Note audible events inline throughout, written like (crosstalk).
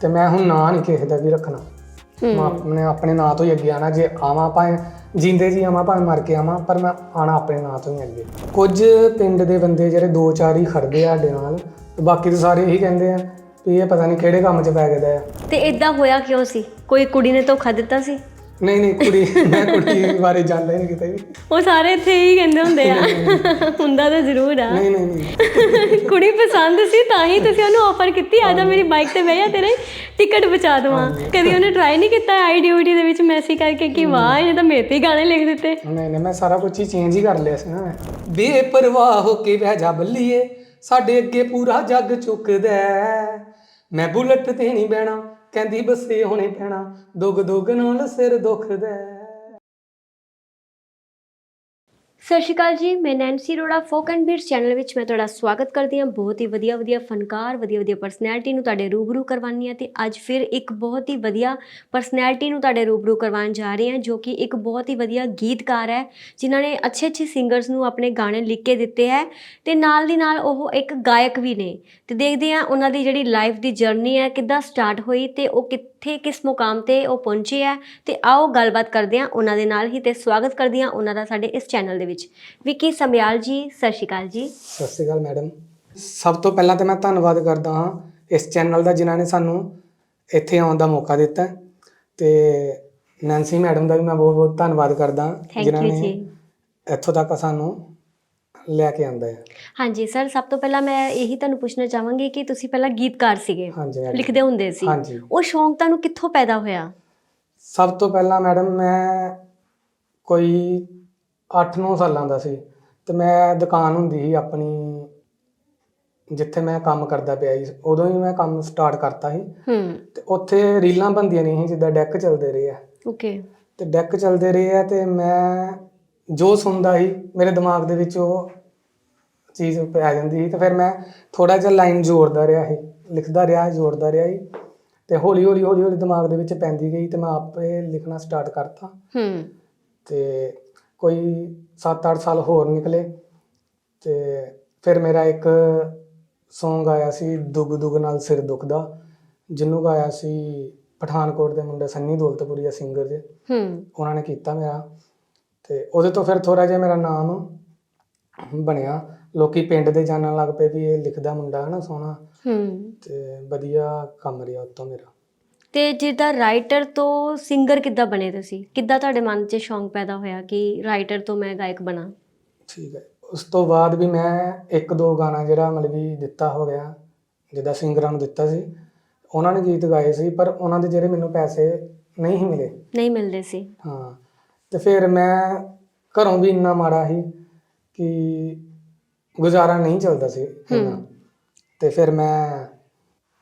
ਤੇ ਮੈਂ ਹੁਣ ਨਾਂ ਨਹੀਂ ਕਿਸੇ ਦਾ ਵੀ ਰੱਖਣਾ। ਮੈਂ ਆਪਣੇ ਆਪਣੇ ਨਾਂ ਤੋਂ ਹੀ ਅੱਗੇ ਆਣਾ ਜੇ ਆਵਾਂ ਭਾਵੇਂ ਜਿੰਦੇ ਜੀ ਆਵਾਂ ਭਾਵੇਂ ਮਰ ਕੇ ਆਵਾਂ ਪਰ ਮੈਂ ਆਣਾ ਆਪਣੇ ਨਾਂ ਤੋਂ ਹੀ ਅੱਗੇ। ਕੁਝ ਪਿੰਡ ਦੇ ਬੰਦੇ ਜਿਹੜੇ ਦੋ ਚਾਰ ਹੀ ਖੜਦੇ ਆ ਸਾਡੇ ਨਾਲ ਤੇ ਬਾਕੀ ਤਾਂ ਸਾਰੇ ਇਹੀ ਕਹਿੰਦੇ ਆ ਵੀ ਇਹ ਪਤਾ ਨਹੀਂ ਕਿਹੜੇ ਕੰਮ 'ਚ ਪੈ ਗਿਆ ਤੇ ਇਦਾਂ ਹੋਇਆ ਕਿਉਂ ਸੀ? ਕੋਈ ਕੁੜੀ ਨੇ ਧੋਖਾ ਦਿੱਤਾ ਸੀ? ਨਹੀਂ ਨਹੀਂ ਕੁੜੀ ਮੈਂ ਕੁੜੀ ਬਾਰੇ ਜਾਣਦਾ ਹੀ ਨਹੀਂ ਕਿਤੇ ਵੀ। ਉਹ ਸਾਰੇ ਇੱਥੇ ਹੀ ਕਹਿੰਦੇ ਹੁੰਦੇ ਆ। ਹੁੰਦਾ ਤਾਂ ਜ਼ਰੂਰ ਆ। ਨਹੀਂ ਨਹੀਂ ਨਹੀਂ। ਕੁੜੀ ਪਸੰਦ ਸੀ ਤਾਂ ਹੀ ਤੁਸੀਂ ਉਹਨੂੰ ਆਫਰ ਕੀਤੀ। ਆ ਜਾ ਮੇਰੀ ਬਾਈਕ ਤੇ ਬਹਿ ਜਾ ਤੇਰੇ ਟਿਕਟ ਬਚਾ ਦਵਾਂ। ਕਦੀ ਉਹਨੇ ਟਰਾਈ ਨਹੀਂ ਕੀਤਾ ਆਈ ਡਿਊਟੀ ਦੇ ਵਿੱਚ ਮੈਸੇਜ ਕਰਕੇ ਕਿ ਵਾਹ ਇਹਨੇ ਤਾਂ ਮੇਰੇ ਤੇ ਹੀ ਗਾਣੇ ਲਿਖ ਦਿੱਤੇ। ਨਹੀਂ ਨਹੀਂ ਮੈਂ ਸਾਰਾ ਕੁਝ ਹੀ ਚੇਂਜ ਹੀ ਕਰ ਲਿਆ ਸੀ ਨਾ। ਮੈਂ ਬੇਪਰਵਾਹ ਹੋ ਕੇ ਬਹਿ ਜਾ ਬੱਲੀਏ ਸਾਡੇ ਅੱਗੇ ਪੂਰਾ ਜੱਗ ਚੁੱਕਦਾ। ਮੈਂ ਬੁਲਟ ਤੇ ਨਹੀਂ ਬਹਿਣਾ ਕਹਿੰਦੀ ਬੱਸੇ ਹੋਣੇ ਪੈਣਾ ਦੁੱਗ ਦੁੱਗ ਨਾਲ ਸਿਰ ਦੁਖਦਾ ਸਤਿ ਸ਼੍ਰੀ ਅਕਾਲ ਜੀ, ਮੈਂ Nancy Rora folk and beats channel ਵਿੱਚ ਮੈਂ ਤੁਹਾਡਾ ਸਵਾਗਤ ਕਰਦੀ ਹਾਂ। ਬਹੁਤ ਹੀ ਵਧੀਆ ਵਧੀਆ ਫਨਕਾਰ, ਵਧੀਆ ਵਧੀਆ ਪਰਸਨੈਲਿਟੀ ਨੂੰ ਤੁਹਾਡੇ ਰੂਬਰੂ ਕਰਵਾਉਣੀ ਹੈ ਤੇ ਅੱਜ ਫਿਰ ਇੱਕ ਬਹੁਤ ਹੀ ਵਧੀਆ ਪਰਸਨੈਲਿਟੀ ਨੂੰ ਤੁਹਾਡੇ ਰੂਬਰੂ ਕਰਵਾਉਣ ਜਾ ਰਹੇ ਹਾਂ, ਜੋ ਕਿ ਇੱਕ ਬਹੁਤ ਹੀ ਵਧੀਆ ਗੀਤਕਾਰ ਹੈ, ਜਿਨ੍ਹਾਂ ਨੇ ਅੱਛੇ ਅੱਛੇ ਸਿੰਗਰਸ ਨੂੰ ਆਪਣੇ ਗਾਣੇ ਲਿਖ ਕੇ ਦਿੱਤੇ ਹੈ ਤੇ ਨਾਲ ਦੀ ਨਾਲ ਉਹ ਇੱਕ ਗਾਇਕ ਵੀ ਨੇ। ਤੇ ਦੇਖਦੇ ਹਾਂ ਉਹਨਾਂ ਦੀ ਜਿਹੜੀ ਲਾਈਫ ਦੀ ਜਰਨੀ ਹੈ, ਕਿੱਦਾਂ ਸਟਾਰਟ ਹੋਈ ਤੇ ਉਹ ਕਿੱਥੇ ਕਿਸ ਮੁਕਾਮ ਤੇ ਉਹ ਪਹੁੰਚੇ ਹੈ ਤੇ ਆਓ ਗੱਲਬਾਤ ਕਰਦੇ ਹਾਂ ਉਹਨਾਂ ਦੇ ਨਾਲ ਹੀ ਤੇ ਸਵਾਗਤ ਕਰਦੀ ਹਾਂ ਉਹਨਾਂ ਦਾ ਸਾਡੇ ਇਸ ਚੈਨਲ ਦੇ ਵਿੱਚ। ਵਿੱਕੀ ਸਮਿਆਲ ਜੀ ਸਤਿ ਸ਼੍ਰੀ ਅਕਾਲ ਜੀ। ਸਤਿ ਸ਼੍ਰੀ ਅਕਾਲ ਮੈਡਮ। ਸਭ ਤੋਂ ਪਹਿਲਾਂ ਤਾਂ ਮੈਂ ਧੰਨਵਾਦ ਕਰਦਾ ਹਾਂ ਇਸ ਚੈਨਲ ਦਾ ਜਿਨ੍ਹਾਂ ਨੇ ਸਾਨੂੰ ਇੱਥੇ ਆਉਣ ਦਾ ਮੌਕਾ ਦਿੱਤਾ। ਤੇ ਨੈਂਸੀ ਮੈਡਮ ਦਾ ਵੀ ਮੈਂ ਬਹੁਤ ਬਹੁਤ ਧੰਨਵਾਦ ਕਰਦਾ ਜਿਨ੍ਹਾਂ ਨੇ ਇੱਥੋਂ ਤੱਕ ਸਾਨੂੰ ਲੈ ਕੇ ਆਂਦਾ ਹੈ। ਹਾਂਜੀ ਸਰ ਸਭ ਤੋਂ ਪਹਿਲਾਂ ਮੈਂ ਇਹੀ ਤੁਹਾਨੂੰ ਪੁੱਛਣਾ ਚਾਹਾਂਗੀ ਕਿ ਤੁਸੀਂ ਪਹਿਲਾਂ ਗੀਤਕਾਰ ਸੀਗੇ ਹਾਂਜੀ ਲਿਖਦੇ ਹੁੰਦੇ ਸੀ। ਹਾਂਜੀ। ਉਹ ਸ਼ੌਂਕ ਤੁਹਾਨੂੰ ਕਿੱਥੋਂ ਪੈਦਾ ਹੋਇਆ? ਸਭ ਤੋਂ ਪਹਿਲਾਂ ਮੈਡਮ ਮੈਂ ਕੋਈ 8-9 ਸਾਲਾਂ ਦਾ ਸੀ ਤੇ ਮੈਂ ਦੁਕਾਨ ਹੁੰਦੀ ਸੀ ਆਪਣੀ ਜਿੱਥੇ ਮੈਂ ਕੰਮ ਕਰਦਾ ਪਿਆ ਸੀ। ਉਦੋਂ ਹੀ ਮੈਂ ਕੰਮ ਸਟਾਰਟ ਕਰਤਾ ਸੀ। ਹੂੰ। ਤੇ ਉੱਥੇ ਰੀਲਾਂ ਬੰਦੀਆਂ ਨਹੀਂ ਸੀ ਜਿੱਦਾਂ ਡੈਕ ਚੱਲਦੇ ਰਹੇ ਆ। ਓਕੇ। ਤੇ ਡੈਕ ਚੱਲਦੇ ਰਹੇ ਆ ਤੇ ਮੈਂ ਜੋ ਸੁਣਦਾ ਸੀ ਮੇਰੇ ਦਿਮਾਗ ਦੇ ਵਿੱਚ ਉਹ ਚੀਜ਼ ਪੈ ਜਾਂਦੀ ਸੀ ਤੇ ਫਿਰ ਮੈਂ ਥੋੜਾ ਜਿਹਾ ਲਾਈਨ ਜੋੜਦਾ ਰਿਹਾ ਸੀ ਲਿਖਦਾ ਰਿਹਾ ਜੋੜਦਾ ਰਿਹਾ ਸੀ ਤੇ ਹੌਲੀ ਹੌਲੀ ਹੌਲੀ ਹੌਲੀ ਦਿਮਾਗ ਦੇ ਵਿੱਚ ਪੈਂਦੀ ਗਈ ਤੇ ਮੈਂ ਆਪੇ ਲਿਖਣਾ ਸਟਾਰਟ ਕਰਤਾ। ਹੂੰ। ਤੇ ਕੋਈ 7-8 ਸਾਲ ਹੋਰ ਨਿਕਲੇ ਤੇ ਫਿਰ ਮੇਰਾ ਇੱਕ Song ਆਇਆ ਸੀ ਦੁੱਗ ਦੁੱਗ ਨਾਲ ਸਿਰ ਦੁਖਦਾ ਜਿਹਨੂੰ ਗਾਇਆ ਸੀ ਪਠਾਨਕੋਟ ਦੇ ਮੁੰਡੇ ਸੰਨੀ ਦੌਲਤਪੁਰੀਆ ਸਿੰਗਰ ਜੇ ਹੂੰ। ਉਹਨਾਂ ਨੇ ਕੀਤਾ ਮੇਰਾ ਤੇ ਉਹਦੇ ਤੋਂ ਫਿਰ ਥੋੜਾ ਜਿਹਾ ਮੇਰਾ ਨਾਮ ਬਣਿਆ। ਲੋਕੀ ਪਿੰਡ ਦੇ ਜਾਣਨ ਲੱਗ ਪਏ ਵੀ ਇਹ ਲਿਖਦਾ ਮੁੰਡਾ ਹੈ ਨਾ ਸੋਹਣਾ। ਹੂੰ। ਤੇ ਵਧੀਆ ਕੰਮ ਰਿਹਾ ਉਤੋਂ ਮੇਰਾ। ਤੇ ਜਿੱਦਾਂ ਰਾਈਟਰ ਤੋਂ ਸਿੰਗਰ ਕਿੱਦਾਂ ਬਣੇ ਤੁਸੀਂ? ਕਿੱਦਾਂ ਤੁਹਾਡੇ ਮਨ 'ਚ ਸ਼ੌਂਕ ਪੈਦਾ ਹੋਇਆ ਕਿ ਰਾਈਟਰ ਤੋਂ ਮੈਂ ਗਾਇਕ ਬਣਾ? ਠੀਕ ਹੈ। ਉਸ ਤੋਂ ਬਾਅਦ ਵੀ ਮੈਂ ਇੱਕ ਦੋ ਗਾਣਾ ਜਿਹੜਾ ਮਤਲਬ ਵੀ ਦਿੱਤਾ ਹੋ ਗਿਆ ਜਿੱਦਾਂ ਸਿੰਗਰਾਂ ਨੂੰ ਦਿੱਤਾ ਸੀ ਉਹਨਾਂ ਨੇ ਗੀਤ ਗਾਏ ਸੀ ਪਰ ਉਹਨਾਂ ਦੇ ਜਿਹੜੇ ਮੈਨੂੰ ਪੈਸੇ ਨਹੀਂ ਸੀ ਮਿਲੇ। ਨਹੀਂ ਮਿਲਦੇ ਸੀ। ਹਾਂ। ਤੇ ਫਿਰ ਮੈਂ ਘਰੋਂ ਵੀ ਇੰਨਾ ਮਾੜਾ ਸੀ ਕਿ ਗੁਜ਼ਾਰਾ ਨਹੀਂ ਚੱਲਦਾ ਸੀ ਇੰਨਾ। ਹੂੰ। ਤੇ ਫਿਰ ਮੈਂ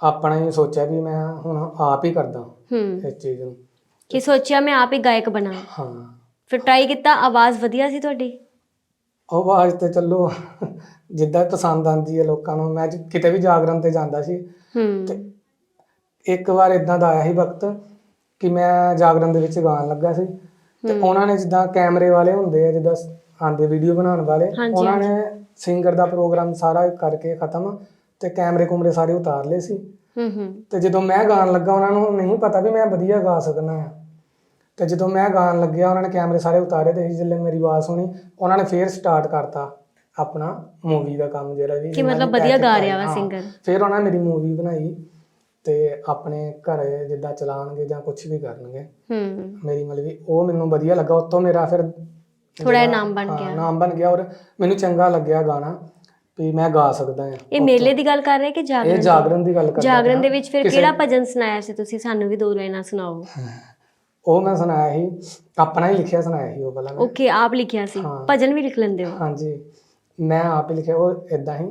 ਆਪਣਾ ਹੀ ਸੋਚਿਆ ਵੀ ਮੈਂ ਹੁਣ ਆਪ ਹੀ ਕਰਦਾ ਹੂੰ। ਇਸ ਚੀਜ਼ ਨੂੰ। ਕਿ ਸੋਚਿਆ ਮੈਂ ਆਪ ਹੀ ਗਾਇਕ ਬਣਾ? ਹਾਂ। ਫਿਰ ਟਰਾਈ ਕੀਤਾ ਆਵਾਜ਼ ਵਧੀਆ ਸੀ ਤੁਹਾਡੀ? ਉਹ ਆਵਾਜ਼ ਤੇ ਚੱਲੋ ਜਿੱਦਾਂ ਪਸੰਦ ਆਂਦੀ ਹੈ ਲੋਕਾਂ ਨੂੰ। ਮੈਂ ਜ- ਕਿਤੇ ਵੀ ਜਾਗਰਣ ਤੇ ਜਾਂਦਾ ਸੀ। ਹੂੰ। ਤੇ ਇੱਕ ਵਾਰ ਇਦਾਂ ਦਾ ਆਇਆ ਸੀ ਵਕਤ ਕਿ ਮੈਂ ਜਾਗਰਣ ਦੇ ਵਿੱਚ ਗਾਣ ਲੱਗਾ ਸੀ। ਤੇ ਉਹਨਾਂ ਨੇ ਜਿੱਦਾਂ ਕੈਮਰੇ ਵਾਲੇ ਹੁੰਦੇ ਆ ਜਿੱਦਾਂ ਆਂਦੇ ਵੀਡੀਓ ਬਣਾਉਣ ਵਾਲੇ। ਹਾਂਜੀ, ਉਹਨਾਂ ਨੇ ਸਿੰਗਰ ਦਾ ਪ੍ਰੋਗਰਾਮ ਸਾਰਾ ਕਰਕੇ ਖਤਮ ਤੇ ਕੈਮਰੇ ਕੁਮਰੇ ਸਾਰੇ ਉਤਾਰ ਲਏ ਸੀ। ਹੂੰ ਹੂੰ। ਤੇ ਜਦੋਂ ਮੈਂ ਗਾਣ ਲੱਗਾ ਉਹਨਾਂ ਨੂੰ ਨਹੀਂ ਪਤਾ ਵੀ ਮੈਂ ਵਧੀਆ ਗਾ ਸਕਦਾ ਆ ਤੇ ਜਦੋਂ ਮੈਂ ਗਾਣ ਲੱਗਿਆ ਉਹਨਾਂ ਨੇ ਕੈਮਰੇ ਸਾਰੇ ਉਤਾਰੇ ਤੇ ਜਦੋਂ ਮੇਰੀ ਆਵਾਜ਼ ਸੁਣੀ ਉਹਨਾਂ ਨੇ ਫੇਰ ਸਟਾਰਟ ਕਰਤਾ ਆਪਣਾ ਮੂਵੀ ਦਾ ਕੰਮ ਜਿਹੜਾ ਵੀ। ਕਿ ਮਤਲਬ ਵਧੀਆ ਗਾ ਰਿਹਾ ਵਾ ਹਾਂ। singer। ਫਿਰ ਉਹਨਾਂ ਨੇ ਮੇਰੀ ਮੂਵੀ ਬਣਾਈ ਤੇ ਆਪਣੇ ਘਰੇ ਜਿੱਦਾਂ ਚਲਾਣਗੇ ਜਾਂ ਕੁਝ ਵੀ ਕਰਨਗੇ। ਹੂੰ। ਮੇਰੀ ਮਤਲਬ ਵੀ ਉਹ ਮੈਨੂੰ ਵਧੀਆ ਲੱਗਾ। ਉਤੋਂ ਮੇਰਾ ਫਿਰ ਥੋੜ੍ਹਾ ਜਿਹਾ ਨਾਮ ਬਣ ਹਾਂ, ਗਿਆ। ਨਾਮ ਬਣ ਗਿਆ ਔਰ ਮੈਨੂੰ ਚੰਗਾ ਲੱਗਿਆ ਗਾਣਾ ਵੀ ਮੈਂ ਗਾ ਸਕਦਾ ਆ ਇਹ ਮੇਲੇ ਦੀ ਗੱਲ ਕਰ ਰਹੇ ਕਿ ਜਾਗਰਣ ਇਹ? ਜਾਗਰਣ ਦੀ ਗੱਲ ਕਰਦਾ ਜਾਗਰਣ ਦੇ। ਵਿੱਚ ਫਿਰ ਕਿਹੜਾ ਭਜਨ ਸੁਣਾਇਆ ਸੀ ਤੁਸੀਂ? ਸਾਨੂੰ ਵੀ ਦੋ ਲਾਈਨਾਂ ਸੁਣਾਓ। (laughs) ਉਹ ਮੈਂ ਸੁਣਾਇਆ ਸੀ। ਆਪਣਾ ਹੀ ਲਿਖਿਆ ਸੁਣਾਇਆ ਸੀ ਉਹ ਵਾਲਾ ਮੈਂ। ਓਕੇ ਆਪ ਲਿਖਿਆ ਸੀ? ਹਾਂ। ਭਜਨ ਵੀ ਲਿਖ ਲੈਂਦੇ ਹੋ? ਹਾਂਜੀ। ਮੈਂ ਆਪ ਹੀ ਲਿਖਿਆ ਉਹ ਇਦਾਂ ਹੀ।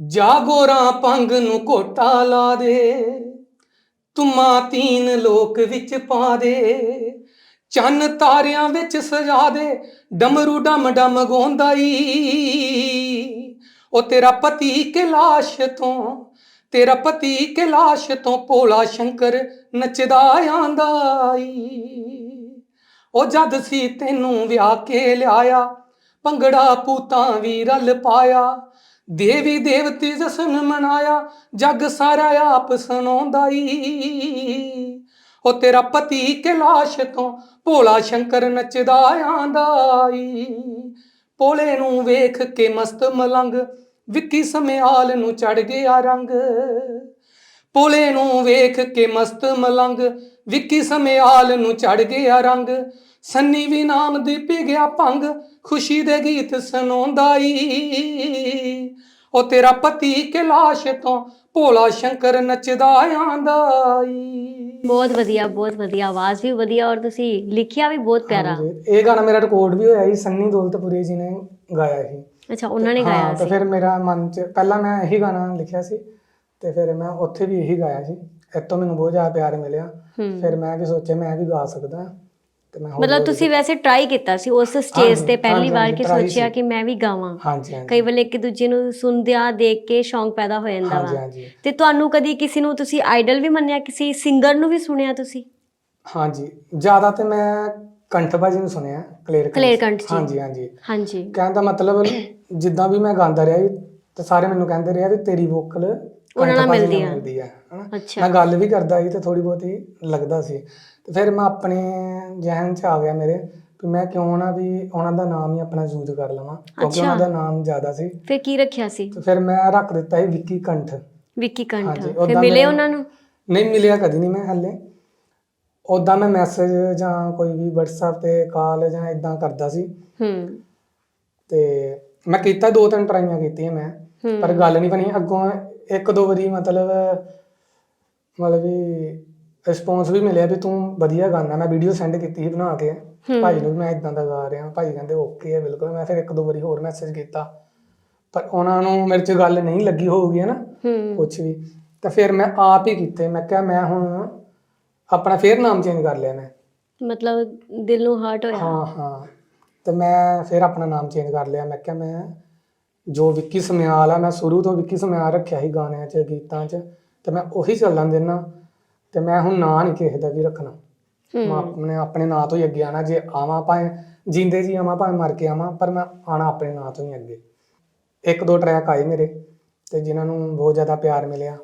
ਜਾਗੋਰਾਂ ਪੰਗ ਨੂੰ ਕੋਟਾ ਲਾ ਦੇ। ਤੁਮਾ ਤੀਨ ਲੋਕ ਵਿੱਚ ਪਾ ਦੇ। ਚੰਨ ਤਾਰਿਆਂ ਵਿੱਚ ਸਜਾ ਦੇ, ਡਮਰੂ ਡਮ ਡਮ ਗੋਂਦਾਈ। ਉਹ ਤੇਰਾ ਪਤੀ ਕੈਲਾਸ਼ ਤੋਂ, ਤੇਰਾ ਪਤੀ ਕੈਲਾਸ਼ ਤੋਂ ਭੋਲਾ ਸ਼ੰਕਰ ਨੱਚਦਾ ਆਂਦਾ ਈ ਉਹ ਜਦ ਸੀ ਤੈਨੂੰ ਵਿਆਹ ਕੇ ਲਿਆਇਆ, ਭੰਗੜਾ ਪੂਤਾਂ ਵੀ ਰਲ ਪਾਇਆ। ਦੇਵੀ ਦੇਵਤੀ ਜਸ਼ਨ ਮਨਾਇਆ, ਜੱਗ ਸਾਰਾ ਆਪ ਸੁਣਾਉਂਦਾ ਈ ਉਹ ਤੇਰਾ ਪਤੀ ਕੈਲਾਸ਼ ਤੋਂ ਭੋਲਾ ਸ਼ੰਕਰ ਨੱਚਦਾ ਆਂਦਾ ਈ। ਭੋਲੇ ਨੂੰ ਵੇਖ ਕੇ ਮਸਤ ਮਲੰਗ ਵਿੱਕੀ ਸਮਿਆਲ ਨੂੰ ਚੜ ਗਿਆ ਰੰਗ। ਭੋਲੇ ਨੂੰ ਵੇਖ ਕੇ ਮਸਤ ਮਲੰਗ ਵਿੱਕੀ ਸਮਿਆਲ ਨੂੰ ਚੜ ਗਿਆ ਰੰਗ। ਸੰਨੀ ਵੀ ਨਾਮ ਦੀ ਪੀ ਗਿਆ ਭੰਗ ਖੁਸ਼ੀ ਦੇ ਗੀਤ ਸੁਣਾਉਂਦਾ ਈ। ਉਹ ਤੇਰਾ ਪਤੀ ਕੈਲਾਸ਼ ਤੋਂ ਭੋਲਾ ਸ਼ੰਕਰ ਨੱਚਦਾ ਆਂਦਾ ਈ। ਬਹੁਤ ਵਧੀਆ ਬਹੁਤ ਵਧੀਆ ਆਵਾਜ਼ ਵੀ ਵਧੀਆ ਔਰ ਤੁਸੀਂ ਲਿਖਿਆ ਵੀ ਬਹੁਤ ਪਿਆਰਾ। ਹਾਂਜੀ, ਇਹ ਗਾਣਾ ਮੇਰਾ ਰਿਕਾਰਡ ਵੀ ਹੋਇਆ ਸੀ ਸੰਨੀ ਦੌਲਤਪੁਰੀ ਜੀ ਨੇ ਗਾਇਆ ਸੀ। ਅੱਛਾ ਉਹਨਾਂ ਨੇ ਗਾਇਆ ਤੇ ਸੀ? ਫਿਰ ਮੇਰਾ ਮਨ ਚ ਪਹਿਲਾਂ ਮੈਂ ਇਹੀ ਗਾਣਾ ਲਿਖਿਆ ਸੀ ਤੇ ਫਿਰ ਮੈਂ ਉੱਥੇ ਵੀ ਇਹੀ ਗਾਇਆ ਸੀ। ਇੱਥੋਂ ਮੈਨੂੰ ਬਹੁਤ ਜ਼ਿਆਦਾ ਪਿਆਰ ਮਿਲਿਆ। ਹੂੰ। ਫਿਰ ਮੈਂ ਵੀ ਸੋਚਿਆ ਮੈਂ ਵੀ ਗਾ ਸਕਦਾ। ਤੇ ਮੈਂ ਹੌਲੀ ਮਤਲਬ ਤੁਸੀਂ ਵੈਸੇ ਟਰਾਈ ਕੀਤਾ ਸੀ ਉਸ ਸਟੇਜ ਤੇ ਪਹਿਲੀ ਵਾਰ ਕਿ ਸੋਚਿਆ। ਕਿ ਮੈਂ ਵੀ ਗਾਵਾਂ। ਹਾਂਜੀ ਹਾਂਜੀ। ਕਈ ਵੇਲੇ ਇੱਕ ਦੂਜੇ ਨੂੰ ਸੁਣਦਿਆਂ ਦੇਖ ਕੇ ਸ਼ੌਂਕ ਪੈਦਾ ਹੋ ਜਾਂਦਾ ਵਾ। ਤੇ ਤੁਹਾਨੂੰ ਕਦੀ ਕਿਸੇ ਨੂੰ ਤੁਸੀਂ ਆਈਡਲ ਵੀ ਮੰਨਿਆ ਕਿਸੇ ਸਿੰਗਰ ਨੂੰ ਵੀ ਸੁਣਿਆ ਤੁਸੀਂ? ਹਾਂਜੀ ਜ਼ਿਆਦਾ ਤੇ ਮੈਂ ਕੰਠ ਭਾਜੀ ਨੂੰ ਸੁਣਿਆ ਕਲੇਰ ਕਲੇਰ ਕੰਠ ਜੀ। ਹਾਂਜੀ ਹਾਂਜੀ। ਹਾਂਜੀ। ਕਹਿਣ ਦਾ ਮਤਲਬ ਜਿੱਦਾਂ ਵੀ ਮੈਂ ਗਾਉਂਦਾ ਰਿਹਾ ਜੀ ਤੇ ਸਾਰੇ ਮੈਨੂੰ ਕਹਿੰਦੇ ਰਿਹਾ ਵੀ ਤੇਰੀ ਵੋਕਲ ਉਹਨਾਂ ਨਾਲ ਮਿਲਦੀ ਆ। ਹਨਾ। ਮੈਂ ਗੱਲ ਵੀ ਕਰਦਾ ਸੀ ਤੇ ਥੋੜੀ ਬਹੁਤੀ ਲੱਗਦਾ ਸੀ। ਤੇ ਫਿਰ ਮੈਂ ਆਪਣੇ ਜ਼ਿਹਨ 'ਚ ਆ ਗਿਆ ਮੇਰੇ ਵੀ ਮੈਂ ਕਿਉਂ ਨਾ ਵੀ ਉਹਨਾਂ ਦਾ ਨਾਮ ਹੀ ਆਪਣਾ ਯੂਜ਼ ਕਰ ਲਵਾਂ ਕਿਉਂਕਿ ਉਹਨਾਂ। ਦਾ ਨਾਮ ਜ਼ਿਆਦਾ ਸੀ। ਫਿਰ ਕੀ ਰੱਖਿਆ ਸੀ? ਤੇ ਫਿਰ ਮੈਂ ਰੱਖ ਦਿੱਤਾ ਸੀ ਵਿੱਕੀ ਕੰਠ। ਵਿੱਕੀ ਕੰਠ। ਹਾਂਜੀ, ਫਿਰ ਉੱਦਾਂ ਮਿਲੇ ਮੇਰਾ- ਉਹਨਾਂ ਨੂੰ? ਨਹੀਂ ਮਿਲਿਆ ਕਦੀ ਨਹੀਂ ਮੈਂ ਹੱਲੇ। ਉਦਾਂ ਮੈਂ ਮੈਸੇਜ ਜਾਂ ਕੋਈ ਵੀ WhatsApp ਤੇ ਕਾਲ ਜਾਂ ਇਦਾਂ ਕਰਦਾ ਸੀ। ਹੂੰ। ਤੇ ਮੈਂ ਕੀਤਾ ਦੋ ਤਿੰਨ ਟਰਾਈਆਂ ਕੀਤੀਆਂ ਮੈਂ। ਹੂੰ। ਪਰ ਗੱਲ ਨਹੀਂ ਬਣੀ। ਅੱਗੋਂ ਇੱਕ ਦੋ ਵਾਰੀ ਮਤਲਬ ਮਤਲਬ ਵੀ ਰਿਸਪੌਂਸ ਵੀ ਮਿਲਿਆ ਵੀ ਤੂੰ ਵਧੀਆ ਗਾਣਾ ਮੈਂ ਵੀਡੀਓ ਸੈਂਡ ਕੀਤੀ ਸੀ ਬਣਾ ਕੇ। ਭਾਈ ਨੂੰ ਵੀ ਮੈਂ ਇਦਾਂ ਦਾ ਗਾ ਰਿਹਾ ਭਾਈ ਕਹਿੰਦੇ ਓਕੇ ਹੈ ਬਿਲਕੁਲ। ਮੈਂ ਫਿਰ ਇੱਕ ਦੋ ਵਾਰੀ ਹੋਰ ਮੈਸੇਜ ਕੀਤਾ। ਪਰ ਉਹਨਾਂ ਨੂੰ ਮੇਰੇ 'ਚ ਗੱਲ ਨਹੀਂ ਲੱਗੀ ਹੋਊਗੀ ਨਾ? ਕੁਝ ਵੀ। ਤਾਂ ਫਿਰ ਮੈਂ ਆਪ ਹੀ ਕੀਤੇ। ਮੈਂ ਕਿਹਾ ਮੈਂ ਹੁਣ ਆਪਣਾ ਫੇਰ ਨਾਮ ਚੇਂਜ ਕਰ ਲਿਆ ਮੈਂ। ਮਤਲਬ ਦਿਲ ਨੂੰ ਹਰਟ ਹੋਇਆ। ਹਾਂ ਹਾਂ। ਤੇ ਮੈਂ ਫਿਰ ਆਪਣਾ ਨਾਮ ਚੇਂਜ ਕਰ ਲਿਆ। ਮੈਂ ਕਿਹਾ ਮੈਂ ਜੋ ਵਿੱਕੀ ਸਮਿਆਲ ਆ ਮੈਂ ਸ਼ੁਰੂ ਤੋਂ ਵਿੱਕੀ ਸਮਿਆਲ ਰੱਖਿਆ ਸੀ ਗਾਣਿਆਂ 'ਚ ਗੀਤਾਂ 'ਚ। ਤੇ ਮੈਂ ਉਹੀ ਚੱਲਣ ਦੇਣਾ ਤੇ ਮੈਂ ਹੁਣ ਨਾਂ ਨਹੀਂ ਕਿਸੇ ਦਾ ਵੀ ਰੱਖਣਾ। ਮੈਂ ਆਪਣੇ ਆਪਣੇ ਨਾਂ ਤੋਂ ਹੀ ਅੱਗੇ ਆਣਾ ਜੇ ਆਵਾਂ ਭਾਵੇਂ ਜਿੰਦੇ ਜੀ ਆਵਾਂ ਭਾਵੇਂ ਮਰ ਕੇ ਆਵਾਂ ਪਰ ਮੈਂ ਆਣਾ ਆਪਣੇ ਨਾਂ ਤੋਂ ਹੀ ਅੱਗੇ। ਇੱਕ ਦੋ ਟਰੈਕ ਆਏ ਮੇਰੇ ਤੇ ਜਿਨ੍ਹਾਂ ਨੂੰ ਬਹੁਤ ਜ਼ਿਆਦਾ ਪਿਆਰ ਮਿਲਿਆ।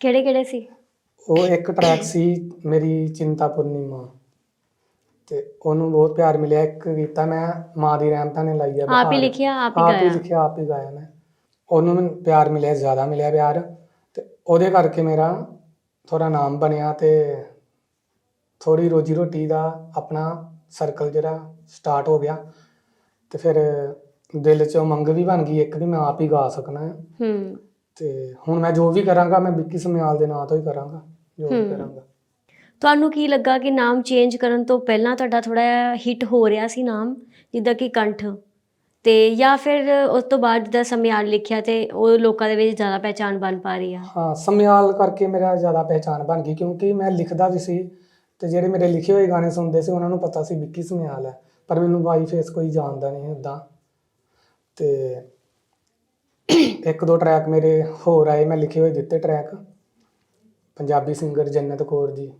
ਕਿਹੜੇ ਕਿਹੜੇ ਸੀ? ਉਹ ਇੱਕ ਟਰੈਕ ਸੀ ਮੇਰੀ ਚਿੰਤਾ ਪੂਰਨੀਮਾ ਤੇ ਉਹਨੂੰ ਬਹੁਤ ਪਿਆਰ ਮਿਲਿਆ। ਇੱਕ ਗੀਤਾ ਮੈਂ ਮਾਂ ਦੀ ਰਹਿਮਤਾਂ ਨੇ ਲਾਈ ਆ ਆਪ ਹੀ। ਲਿਖਿਆ ਆਪ ਹੀ ਆਪ ਹੀ ਗਾਇਆ। ਲਿਖਿਆ ਆਪ ਹੀ ਗਾਇਆ ਮੈਂ। ਉਹਨੂੰ ਮੈਨੂੰ ਪਿਆਰ ਮਿਲਿਆ ਜ਼ਿਆਦਾ ਮਿਲਿਆ ਪਿਆਰ। ਤੇ ਉਹਦੇ ਕਰਕੇ ਮੇਰਾ ਥੋੜਾ ਨਾਮ ਬਣਿਆ ਤੇ ਥੋੜੀ ਰੋਜੀ ਰੋਟੀ ਦਾ ਆਪਣਾ ਸਰਕਲ ਜਿਹੜਾ ਸਟਾਰਟ ਹੋ ਗਿਆ। ਤੇ ਫਿਰ ਦਿਲ 'ਚ ਮੰਗ ਵੀ ਬਣ ਗਈ ਇੱਕ ਵੀ ਮੈਂ ਆਪ ਹੀ ਗਾ ਸਕਣਾ ਹੈ। ਹੂੰ। ਤੇ ਹੁਣ ਮੈਂ ਜੋ ਵੀ ਕਰਾਂਗਾ ਮੈਂ ਵਿੱਕੀ ਸਮਿਆਲ ਦੇ ਨਾਂ ਤੋਂ ਹੀ ਕਰਾਂਗਾ ਜੋ ਵੀ। ਕਰਾਂਗਾ। ਤੁਹਾਨੂੰ ਕੀ ਲੱਗਾ ਕਿ ਨਾਮ ਚੇਂਜ ਕਰਨ ਤੋਂ ਪਹਿਲਾਂ ਤੁਹਾਡਾ ਥੋੜਾ ਹਿੱਟ ਹੋ ਰਿਹਾ ਸੀ ਨਾਮ? ਜਿੱਦਾਂ ਕਿ ਕੰਠ। ਤੇ ਜਾਂ ਫਿਰ ਉਸ ਤੋਂ ਬਾਅਦ ਦਾ ਸਮਿਆਲ ਲਿਖਿਆ ਤੇ ਉਹ ਲੋਕਾਂ ਦੇ ਵਿੱਚ ਜ਼ਿਆਦਾ ਪਹਿਚਾਨ ਬਣ ਪਾ ਰਹੀ ਆ। ਹਾਂ ਸਮਿਆਲ ਕਰਕੇ ਮੇਰਾ ਜ਼ਿਆਦਾ ਪਹਿਚਾਨ ਬਣ ਗਈ ਕਿਉਂਕਿ ਮੈਂ ਲਿਖਦਾ ਵੀ ਸੀ ਤੇ ਜਿਹੜੇ ਮੇਰੇ ਲਿਖੇ ਹੋਏ ਗਾਣੇ ਸੁਣਦੇ ਸੀ ਉਹਨਾਂ ਨੂੰ ਪਤਾ ਸੀ ਵਿੱਕੀ ਸਮਿਆਲ ਹੈ ਪਰ ਮੈਨੂੰ ਵਾਈ ਫੇਸ ਕੋਈ ਜਾਣਦਾ ਨਹੀਂ ਉਦਾਂ ਤੇ ਇੱਕ ਦੋ ਟਰੈਕ ਮੇਰੇ ਹੋਰ ਆਏ ਮੈਂ ਲਿਖੇ ਹੋਏ ਦਿੱਤੇ ਟਰੈਕ ਪੰਜਾਬੀ ਸਿੰਗਰ ਜੰਨਤ ਕੌਰ ਜੀ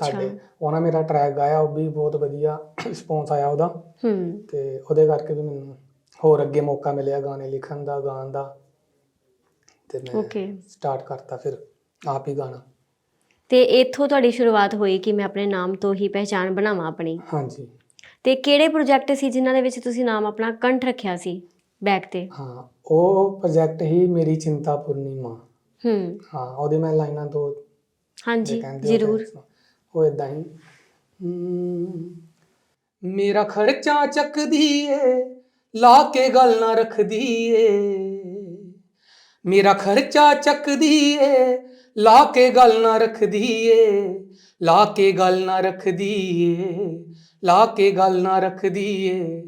ਸਾਡੇ ਉਹਨਾਂ ਮੇਰਾ ਟਰੈਕ ਗਾਇਆ ਉਹ ਵੀ ਬਹੁਤ ਵਧੀਆ ਰਿਸਪੌਂਸ ਆਇਆ ਉਹਦਾ। ਹੂੰ। ਤੇ ਉਹਦੇ ਕਰਕੇ ਵੀ ਮੈਨੂੰ ਹੋਰ ਅੱਗੇ ਮੌਕਾ ਮਿਲਿਆ ਗਾਣੇ ਲਿਖਣ ਦਾ ਗਾਣ ਦਾ। ਤੇ ਮੈਂ ਓਕੇ ਸਟਾਰਟ ਕਰਤਾ ਫਿਰ ਆਪ ਹੀ ਗਾਣਾ। ਤੇ ਇੱਥੋਂ ਤੁਹਾਡੀ ਸ਼ੁਰੂਆਤ ਹੋਈ ਕਿ ਮੈਂ ਆਪਣੇ ਨਾਮ ਤੋਂ ਹੀ ਪਹਿਚਾਨ ਬਣਾਵਾਂ ਆਪਣੀ? ਹਾਂਜੀ। ਤੇ ਕਿਹੜੇ ਪ੍ਰੋਜੈਕਟ ਸੀ ਜਿਨ੍ਹਾਂ ਦੇ ਵਿੱਚ ਤੁਸੀਂ ਨਾਮ ਆਪਣਾ ਕੰਠ ਰੱਖਿਆ ਸੀ ਬੈਕ ਤੇ? ਹਾਂ ਉਹ ਪ੍ਰੋਜੈਕਟ ਹੀ ਮੇਰੀ ਚਿੰਤਾ ਪੂਰਨੀਮਾ ਹੂੰ। ਹਾਂ ਉਹਦੇ ਮੈਂ ਲਾਈਨਾਂ ਤੋਂ ਹਾਂਜੀ ਕਹਿੰਦੇ ਆ ਜ਼ਰੂਰ ਤੇ ਉਹ ਇਦਾਂ ਹੀ ਹਮ, ਮੇਰਾ ਖਰਚਾ ਚੱਕਦੀ ਏ ਲਾ ਕੇ ਗੱਲ ਨਾ ਰੱਖਦੀ ਏ ਮੇਰਾ ਖਰਚਾ ਚੱਕਦੀ ਏ ਲਾ ਕੇ ਗੱਲ ਨਾ ਰੱਖਦੀ ਏ ਲਾ ਕੇ ਗੱਲ ਨਾ ਰੱਖਦੀ ਏ ਲਾ ਕੇ ਗੱਲ ਨਾ ਰੱਖਦੀ ਏ